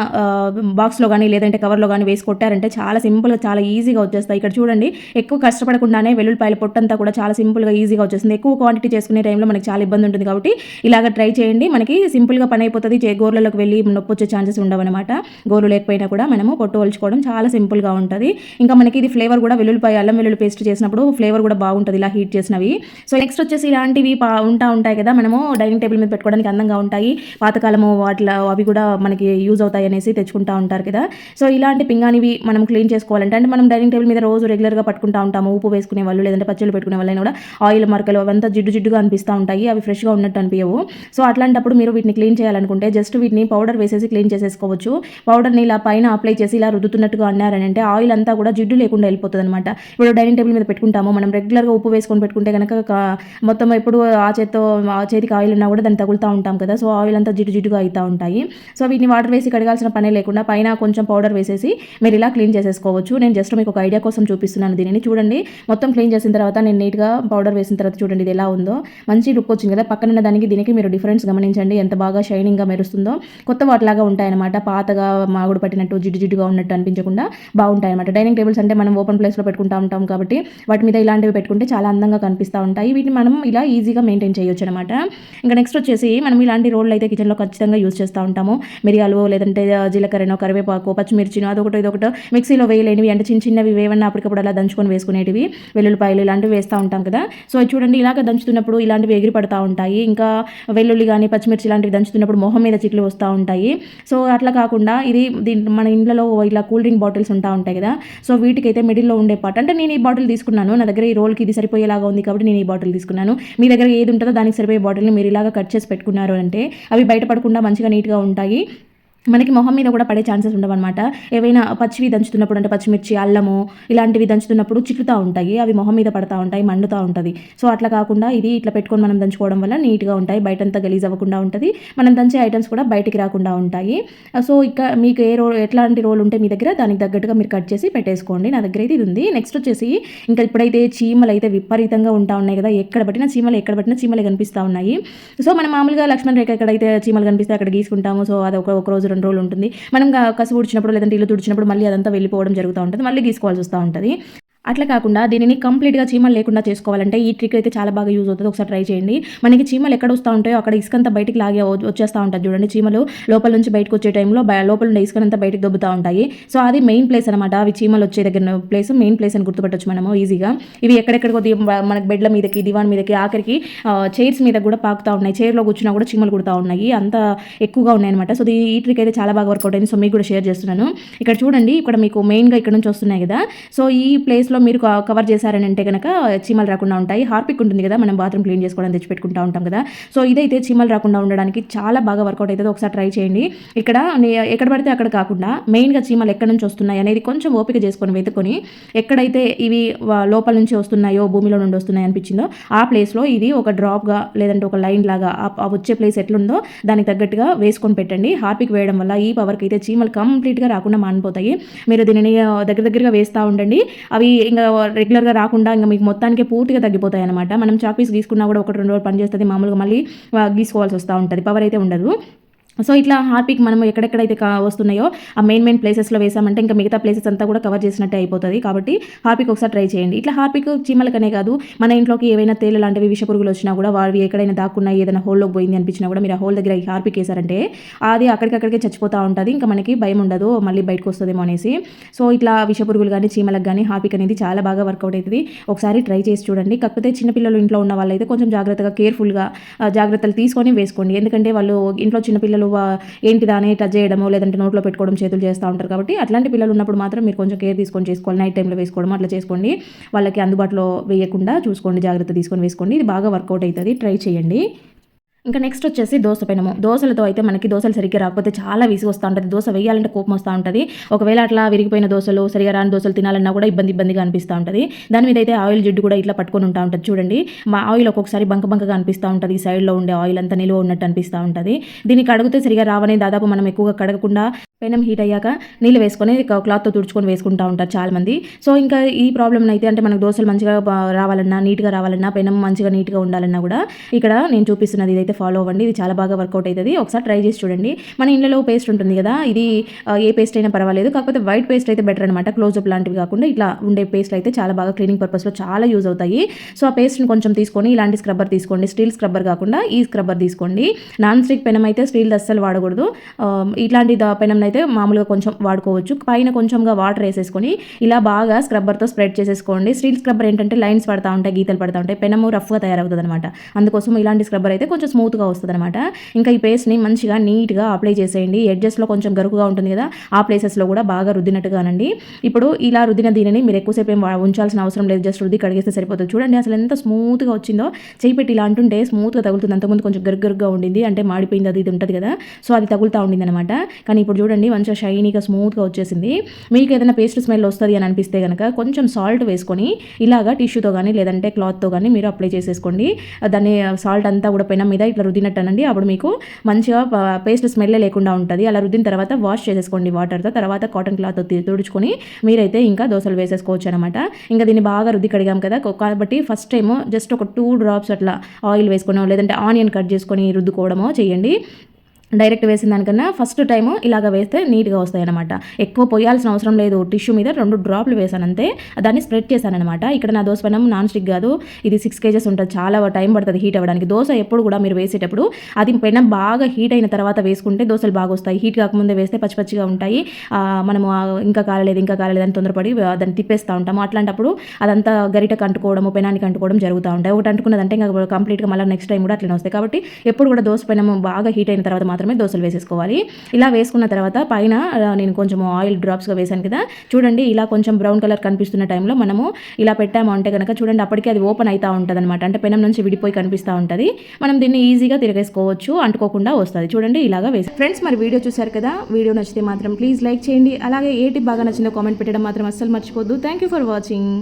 బాక్స్లో కానీ లేదంటే కవర్లో కానీ వేసి కొట్టారంటే చాలా సింపుల్గా చాలా ఈజీగా వచ్చేస్తాయి. ఇక్కడ చూడండి ఎక్కువ కష్టపడకుండానే వెల్లుల్లిపాయల పొట్టంతా కూడా చాలా సింపుల్గా ఈజీగా వచ్చేస్తుంది. ఎక్కువ క్వాంటిటీ చేసుకునే టైంలో మనకి చాలా ఇబ్బంది ఉంటుంది కాబట్టి ఇలాగ ట్రై చేయండి. మనకి సింపుల్గా పని అయిపోతుంది. గోర్లలోకి వెళ్ళి నొప్పి వచ్చే ఛాన్సెస్ ఉండవన్నమాట. గోర్లు లేకపోయినా కూడా మనము పొట్టు ఒలుచుకోవడం చాలా సింపుల్గా ఉంటుంది. ఇంకా మనకి ఇది ఫ్లేవర్ కూడా వెల్లుల్లిపాయ అల్లం వెల్లుల్లి పేస్ట్ చేసినప్పుడు ఫ్లేవర్ కూడా బాగుంటుంది ఇలా హీట్ చేసినవి. సో నెక్స్ట్ వచ్చేసి ఇలాంటివి పా ఉంటా ఉంటాయి కదా మనము డైనింగ్ టేబుల్ మీద పెట్టుకోవడానికి అందంగా ఉంటాయి. పాతకాలము వాటిలో అవి కూడా మనకి యూజ్ అవుతాయి అనేసి తెచ్చుకుంటా ఉంటారు కదా. సో ఇలాంటి పింగానివి మనం క్లీన్ చేసుకోవాలంటే అంటే మనం డైనింగ్ టేబుల్ మీద రోజు రెగ్యులర్గా పట్టుకుంటా ఉంటాము. ఉప్పు వేసుకునే వాళ్ళు లేదంటే పచ్చళ్ళు పెట్టుకునే వాళ్ళైనా కూడా ఆయిల్ మరకలు అవంతా జిడ్డు జిడ్డుగా అనిపిస్తూ ఉంటాయి. అవి ఫ్రెష్గా ఉన్నట్టు అనిపించవు సో అట్లాంటప్పుడు మీరు వీటిని క్లీన్ చేయాలనుకుంటే జస్ట్ వీటిని పౌడర్ వేసేసి క్లీన్ చేసేసుకోవచ్చు. పౌడర్ని ఇలా పైన అప్లై చేసి ఇలా రుద్దుతున్నట్టుగా అన్నారని అంటే ఆయిల్ అంతా కూడా జిడ్డు లేకుండా వెళ్ళిపోతుంది అనమాట ఇప్పుడు డైనింగ్ టేబుల్ మీద పెట్టుకుంటాము. మనం రెగ్యులర్గా ఉప్పు వేసుకొని పెట్టుకుంటే కనుక మొత్తం ఎప్పుడు ఆ చేత్తో ఆ చేతికి ఆయిల్ ఉన్నా కూడా దాన్ని తగులుతూ ఉంటాం కదా. సో ఆయిల్ అంతా జిడ్డు జిడ్డుగా అవుతూ ఉంటాయి. సో వీటిని వాటర్ వేసి కడగాల్సిన పనే లేకుండా పైన కొంచెం పౌడర్ వేసేసి మీరు ఇలా క్లీన్ చేసేసుకోవచ్చు. నేను జస్ట్ మీకు ఒక ఐడియా కోసం చూపిస్తున్నాను దీనిని. చూడండి మొత్తం క్లీన్ చేసిన తర్వాత నేను నీట్గా పౌడర్ వేసిన తర్వాత చూడండి ఇది ఎలా ఉందో. మంచి లుక్ వచ్చింది కదా. పక్కన ఉన్న దానికి దీనికి మీరు డిఫరెన్స్ గమనించండి. ఎంత బాగా షైనింగ్గా మెరుస్తుందో. కొత్త వాటిలాగా ఉంటాయన్నమాట. పాతగా మాగుడు పట్టినట్టు జిడ్డు జిడ్డుగా ఉన్నట్టు అనిపించకుండా బాగుంటాయి అనమాట డైనింగ్ టేబుల్స్ అంటే మనం ఓపెన్ ప్లేస్లో పెట్టుకుంటా ఉంటాం కాబట్టి వాటి మీద ఇలాంటివి పెట్టుకుంటే చాలా అందంగా కనిపిస్తూ ఉంటాయి. వీటిని మనం ఇలా ఈజీగా మెయింటైన్ చేయొచ్చు అనమాట ఇంకా నెక్స్ట్ వచ్చేసి మనం ఇలాంటి రోళ్ళు అయితే కిచెన్లో ఖచ్చితంగా యూజ్ చేస్తూ ఉంటాము. మిరియాలు లేదంటే జీలకర్రనో కరివేపాకు పచ్చిమిర్చినో అదొకటి ఇదొకటి మిక్సీలో వేయలేనివి అంటే చిన్న చిన్నవి వేవన్నా అప్పటికప్పుడు అలా దంచుకొని వేసుకునేటివి. వెల్లుల్లిపాయలు ఇలాంటివి వేస్తూ ఉంటాం కదా. సో చూడండి ఇలాగ దంచుతున్నప్పుడు ఇలాంటివి ఎగిరి పడతా ఉంటాయి. ఇంకా వెల్లుల్లి కానీ పచ్చిమిర్చి ఇలాంటివి దంచుతున్నప్పుడు మొహం మీద చిట్లు వస్తూ ఉంటాయి. సో అట్లా కాకుండా ఇది దీని మన ఇంట్లో ఇలా కూల్ డ్రింక్ బాటిల్స్ ఉంటా ఉంటాయి కదా. సో వీటికైతే మిడిల్లో ఉండే పార్ట్ అంటే నేను ఈ బాటిల్ తీసుకున్నాను. నా దగ్గర ఈ రోల్కి ఇది సరిపోయేలాగా ఉంది కాబట్టి నేను ఈ బాటిల్ తీసుకున్నాను. మీ దగ్గర ఏది ఉంటుందో దానికి సరిపోయే బాటిల్ని మీరు ఇలాగా కట్ చేసి పెట్టుకున్నారు అంటే అవి బయటపడకుండా మంచిగా నీట్గా ఉంటాయి. మనకి మొహం మీద కూడా పడే ఛాన్సెస్ ఉండవన్నమాట. ఏవైనా పచ్చివి దంచుతున్నప్పుడు అంటే పచ్చిమిర్చి అల్లము ఇలాంటివి దంచుతున్నప్పుడు చిక్కుతూ ఉంటాయి. అవి మొహం మీద పడతా ఉంటాయి మండుతూ ఉంటుంది. సో అట్లా కాకుండా ఇది ఇట్లా పెట్టుకొని మనం దంచుకోవడం వల్ల నీట్గా ఉంటాయి. బయటంతా గలీజ్ అవ్వకుండా ఉంటుంది. మనం దంచే ఐటమ్స్ కూడా బయటికి రాకుండా ఉంటాయి. సో ఇక మీకు ఏ రోల్ ఎట్లాంటి రోల్ ఉంటే మీ దగ్గర దానికి తగ్గట్టుగా మీరు కట్ చేసి పెట్టేసుకోండి. నా దగ్గర అయితే ఇది ఉంది. నెక్స్ట్ వచ్చేసి ఇంకా ఇప్పుడైతే చీమలు అయితే విపరీతంగా ఉంటా ఉన్నాయి కదా. ఎక్కడ పట్టినా చీమలు ఎక్కడ పట్టినా చీమలే కనిపిస్తూ ఉన్నాయి. సో మనం మామూలుగా లక్ష్మణ్ రేఖ ఎక్కడైతే చీమలు కనిపిస్తే అక్కడ గీసుకుంటాము. సో అది ఒక రోజు రోజు రెండు రోజులు ఉంటుంది. మనం కసు ఊడ్చినప్పుడు లేదంటే ఇల్లు తుడిచినప్పుడు మళ్ళీ అదంతా వెళ్ళిపోవడం జరుగుతూ ఉంటుంది. మళ్ళీ గీసుకోవాల్సి వస్తూ ఉంటుంది. అట్లా కాకుండా దీనిని కంప్లీట్గా చీమలు లేకుండా చేసుకోవాలంటే ఈ ట్రిక్ అయితే చాలా బాగా యూజ్ అవుతుంది. ఒకసారి ట్రై చేయండి. మనకి చీమలు ఎక్కడ వస్తూ ఉంటాయో అక్కడ ఇసుకంతా బయటికి లాగే వచ్చేస్తూ ఉంటుంది చూడండి. చీమలు లోపల నుంచి బయటకు వచ్చే టైంలో లోపల ఉండే ఇసుకనంతా బయటకు దొబ్బుతూ ఉంటాయి. సో అది మెయిన్ ప్లేస్ అనమాట అవి చీమలు వచ్చే దగ్గర ప్లేస్ మెయిన్ ప్లేస్ అని గుర్తుపెట్టచ్చు మనము ఈజీగా ఇవి ఎక్కడెక్కడ మనకి బెడ్ల మీదకి దివాన్ మీదకి ఆఖరికి చైర్స్ మీద కూడా పాకుతూ ఉన్నాయి. చైర్లో కూర్చున్నా కూడా చీమలు కుడుతూ ఉన్నాయి. అంత ఎక్కువగా ఉన్నాయి అనమాట సో ఈ ట్రిక్ అయితే చాలా బాగా వర్కౌట్ అయింది. సో మీకు కూడా షేర్ చేస్తున్నాను. ఇక్కడ చూడండి. ఇక్కడ మీకు మెయిన్గా ఇక్కడ నుంచి వస్తున్నాయి కదా. సో ఈ ప్లేస్లో దాంట్లో మీరు కవర్ చేశారని అంటే కనుక చీమలు రాకుండా ఉంటాయి. హార్పిక్ ఉంటుంది కదా మనం బాత్రూమ్ క్లీన్ చేసుకోవడం తెచ్చిపెట్టుకుంటూ ఉంటాం కదా. సో ఇదైతే చీమలు రాకుండా ఉండడానికి చాలా బాగా వర్కౌట్ అవుతుంది. ఒకసారి ట్రై చేయండి. ఇక్కడ ఎక్కడ పడితే అక్కడ కాకుండా మెయిన్గా చీమలు ఎక్కడి నుంచి వస్తున్నాయి అనేది కొంచెం ఓపిక చేసుకొని వెతుకొని ఎక్కడైతే ఇవి లోపల నుంచి వస్తున్నాయో భూమిలో నుండి వస్తున్నాయి అనిపించిందో ఆ ప్లేస్లో ఇది ఒక డ్రాప్గా లేదంటే ఒక లైన్ లాగా ఆ- వచ్చే ప్లేస్ ఎట్లుందో దానికి తగ్గట్టుగా వేసుకొని పెట్టండి. హార్పిక్ వేయడం వల్ల ఈ పవర్కి అయితే చీమలు కంప్లీట్గా రాకుండా మానిపోతాయి. మీరు దీనిని దగ్గర దగ్గరగా వేస్తూ ఉండండి. అవి ఇంకా రెగ్యులర్గా రాకుండా ఇంకా మీకు మొత్తానికి పూర్తిగా తగ్గిపోతాయి అనమాట మనం చాక్ పీస్ గీసుకున్నా కూడా ఒకటి రెండు రోజులు పనిచేస్తుంది మామూలుగా మళ్ళీ గీసుకోవాల్సి వస్తూ ఉంటుంది. పవర్ అయితే ఉండదు. సో ఇట్లా హార్పిక్ మనం ఎక్కడెక్కడైతే వస్తున్నాయో ఆ మెయిన్ మెయిన్ ప్లేసెస్లో వేసామంటే ఇంకా మిగతా ప్లేసెస్ అంతా కూడా కవర్ చేసినట్టే అయిపోతుంది. కాబట్టి హార్పిక్ ఒకసారి ట్రై చేయండి. ఇట్లా హార్పిక్ చీమలకనే కాదు మన ఇంట్లోకి ఏవైనా తేలు లాంటివి విషపురుగులు వచ్చినా కూడా వావి ఎక్కడైనా దాక్కున్నా ఏదైనా హోల్లోకి పోయింది అనిపించినా కూడా మీరు ఆ హోల్ దగ్గర హార్పిక్ వేసారంటే అది అక్కడికక్కడికే చచ్చిపోతూ ఉంటుంది. ఇంకా మనకి భయం ఉండదు మళ్ళీ బయటకు వస్తుందేమో అనేసి. సో ఇట్లా విషపురుగులు కానీ చీమలకు కానీ హార్పిక్ అనేది చాలా బాగా వర్కౌట్ అవుతుంది. ఒకసారి ట్రై చేసి చూడండి. కాకపోతే చిన్నపిల్లలు ఇంట్లో ఉన్న వాళ్ళైతే కొంచెం జాగ్రత్తగా కేర్ఫుల్గా జాగ్రత్తలు తీసుకొని వేసుకోండి. ఎందుకంటే వాళ్ళు ఇంట్లో చిన్నపిల్లలు ఏంటిదా అని టచ్ చేయడము లేదంటే నోట్లో పెట్టుకోవడం చేతులు చేస్తూ ఉంటారు కాబట్టి అట్లాంటి పిల్లలు ఉన్నప్పుడు మాత్రం మీరు కొంచెం కేర్ తీసుకొని చేసుకోవాలి. నైట్ టైంలో వేసుకోవడం అట్లా చేసుకోండి. వాళ్ళకి అందుబాటులో వేయకుండా చూసుకోండి జాగ్రత్త తీసుకొని వేసుకోండి. ఇది బాగా వర్కౌట్ అవుతుంది. ట్రై చేయండి. ఇంకా నెక్స్ట్ వచ్చేసి దోశ పెనము. దోశలతో అయితే మనకి దోశలు సరిగ్గా రాకపోతే చాలా విసుగు వస్తూ ఉంటుంది. దోశ వేయాలంటే కోపం వస్తూ ఉంటుంది. ఒకవేళ అట్లా విరిగిపోయిన దోశలు సరిగా రాని దోశలు తినాలన్నా కూడా ఇబ్బంది ఇబ్బందిగా అనిపిస్తూ ఉంటుంది. దాని మీద అయితే ఆయిల్ జిడ్డు కూడా ఇట్లా పట్టుకొని ఉంటా ఉంటుంది. చూడండి మా ఆయిల్ ఒక్కొక్కసారి బంక బంకగా అనిపిస్తూ ఉంటుంది. ఈ సైడ్లో ఉండే ఆయిల్ అంతా నిలువ ఉన్నట్టు అనిపిస్తూ ఉంటుంది. దీన్ని కడిగితే సరిగా రావని దాదాపు మనం ఎక్కువగా కడగకుండా పెనం హీట్ అయ్యాక నీళ్ళు వేసుకొని క్లాత్తో తుడుచుకొని వేసుకుంటూ ఉంటారు చాలామంది సో ఇంకా ఈ ప్రాబ్లం అయితే అంటే మనకు దోశలు మంచిగా రావాలన్నా నీట్గా రావాలన్నా పెనం మంచిగా నీట్గా ఉండాలన్నా కూడా ఇక్కడ నేను చూపిస్తున్నది ఇదైతే ఫాలో అవ్వండి. ఇది చాలా బాగా వర్కౌట్ అవుతుంది. ఒకసారి ట్రై చేసి చూడండి. మన ఇళ్ళలో పేస్ట్ ఉంటుంది కదా ఇది ఏ పేస్ట్ అయినా పర్వాలేదు. కాకపోతే వైట్ పేస్ట్ అయితే బెటర్ అనమాట క్లోజప్ లాంటివి కాకుండా ఇట్లా ఉండే పేస్ట్ అయితే చాలా బాగా క్లీనింగ్ పర్పస్లో చాలా యూజ్ అవుతాయి. సో ఆ పేస్ట్ని కొంచెం తీసుకొని ఇలాంటి స్క్రబ్బర్ తీసుకోండి. స్టీల్ స్క్రబ్బర్ కాకుండా ఈ స్క్రబ్బర్ తీసుకోండి. నాన్ స్టిక్ పెనం అయితే స్టీల్ అస్సలు వాడకూడదు. ఇలాంటి ఇట్లాంటి పెనం అయితే మామూలుగా కొంచెం వాడుకోవచ్చు. పైన కొంచెంగా వాటర్ వేసేసుకొని ఇలా బాగా స్క్రబ్బర్తో స్ప్రెడ్ చేసేసుకోండి. స్టీల్ స్క్రబ్బర్ ఏంటంటే లైన్స్ పడతా ఉంటాయి గీతలు పడతా ఉంటాయి. పెనము రఫ్గా తయారవుతుంది అనమాట అందుకోసం ఇలాంటి స్క్రబ్బర్ అయితే కొంచెం స్మూత్గా వస్తుంది అనమాట ఇంకా ఈ పేస్ట్ని మంచిగా నీట్గా అప్లై చేసేయండి. ఎడ్జస్ట్లో కొంచెం గరుకుగా ఉంటుంది కదా ఆ ప్లేసెస్లో కూడా బాగా రుద్దినట్టుగానండి. ఇప్పుడు ఇలా రుద్దిన దీనిని మీరు ఎక్కువసేపు ఏం ఉంచాల్సిన అవసరం లేదు. జస్ట్ రుద్ది కడిగేస్తే సరిపోతుంది. చూడండి అసలు ఎంత స్మూత్గా వచ్చిందో. చేయి పెట్టి ఇలా అంటుంటే స్మూత్గా తగులుతుంది. అంతకుముందు కొంచెం గరుగరుగా ఉండింది. అంటే మాడిపోయింది అది ఇది ఉంటుంది కదా. సో అది తగులుతూ ఉండింది అనమాట కానీ ఇప్పుడు చూడండి మంచిగా షైనీగా స్మూత్గా వచ్చేసింది. మీకు ఏదైనా పేస్ట్ స్మెల్ వస్తుంది అని అనిపిస్తే కనుక కొంచెం సాల్ట్ వేసుకొని ఇలాగా టిష్యూతో కానీ లేదంటే క్లాత్తో కానీ మీరు అప్లై చేసేసుకోండి. దాన్ని సాల్ట్ అంతా కూడా పెనం మీద ఇట్లా రుద్దినట్టు అనండి అప్పుడు మీకు మంచిగా పేస్ట్ స్మెల్ లేకుండా ఉంటుంది. అలా రుద్దిన తర్వాత వాష్ చేసేసుకోండి వాటర్తో. తర్వాత కాటన్ క్లాత్ తుడుచుకొని మీరైతే ఇంకా దోశలు వేసేసుకోవచ్చు అనమాట ఇంకా దీన్ని బాగా రుద్ది కడిగాం కదా. కాబట్టి ఫస్ట్ టైము జస్ట్ ఒక టూ డ్రాప్స్ అట్లా ఆయిల్ వేసుకోవడం లేదంటే ఆనియన్ కట్ చేసుకొని రుద్దుకోవడమో చేయండి. డైరెక్ట్ వేసిన దానికన్నా ఫస్ట్ టైం ఇలాగ వేస్తే నీట్గా వస్తాయి అనమాట ఎక్కువ పోయాల్సిన అవసరం లేదు. టిష్యూ మీద రెండు డ్రాప్లు వేసాను అంతే. దాన్ని స్ప్రెడ్ చేశాను అనమాట ఇక్కడ నా దోశ పెనం నాన్ స్టిక్ కాదు. ఇది సిక్స్ కేజెస్ ఉంటుంది. చాలా టైం పడుతుంది హీట్ అవ్వడానికి. దోశ ఎప్పుడు కూడా మీరు వేసేటప్పుడు అది పెనం బాగా హీట్ అయిన తర్వాత వేసుకుంటే దోశలు బాగా వస్తాయి. హీట్ కాకముందే వేస్తే పచ్చి పచ్చిగా ఉంటాయి. మనము ఇంకా కాలలేదు ఇంకా కాలలేదు అని తొందరపడి దాన్ని తిప్పేస్తూ ఉంటాము. అట్లాంటప్పుడు అదంతా గరిట అంటుకోవడము పెనానికి అంటుకోవడం జరుగుతూ ఉంటాయి. ఒకటి అంటుకున్నదంటే ఇంకా కంప్లీట్గా మళ్ళీ నెక్స్ట్ టైం కూడా అట్లనే వస్తాయి. కాబట్టి ఎప్పుడు కూడా దోశ పెనము బాగా హీట్ అయిన తర్వాత మాత్రమే దోశలు వేసేసుకోవాలి. ఇలా వేసుకున్న తర్వాత పైన నేను కొంచెం ఆయిల్ డ్రాప్స్గా వేసాను కదా. చూడండి ఇలా కొంచెం బ్రౌన్ కలర్ కనిపిస్తున్న టైంలో మనము ఇలా పెట్టాము అంటే కనుక చూడండి అప్పటికే అది ఓపెన్ అవుతూ ఉంటుంది అనమాట అంటే పెనం నుంచి విడిపోయి కనిపిస్తూ ఉంటుంది. మనం దీన్ని ఈజీగా తిరగేసుకోవచ్చు అంటుకోకుండా వస్తుంది. చూడండి ఇలాగా వేసి. ఫ్రెండ్స్ మరి వీడియో చూశారు కదా? వీడియో నచ్చితే మాత్రం ప్లీజ్ లైక్ చేయండి. అలాగే ఏ టిప్ బాగా నచ్చిందో కామెంట్ పెట్టడం మాత్రం అస్సలు మర్చిపోద్దు. Thank you for watching.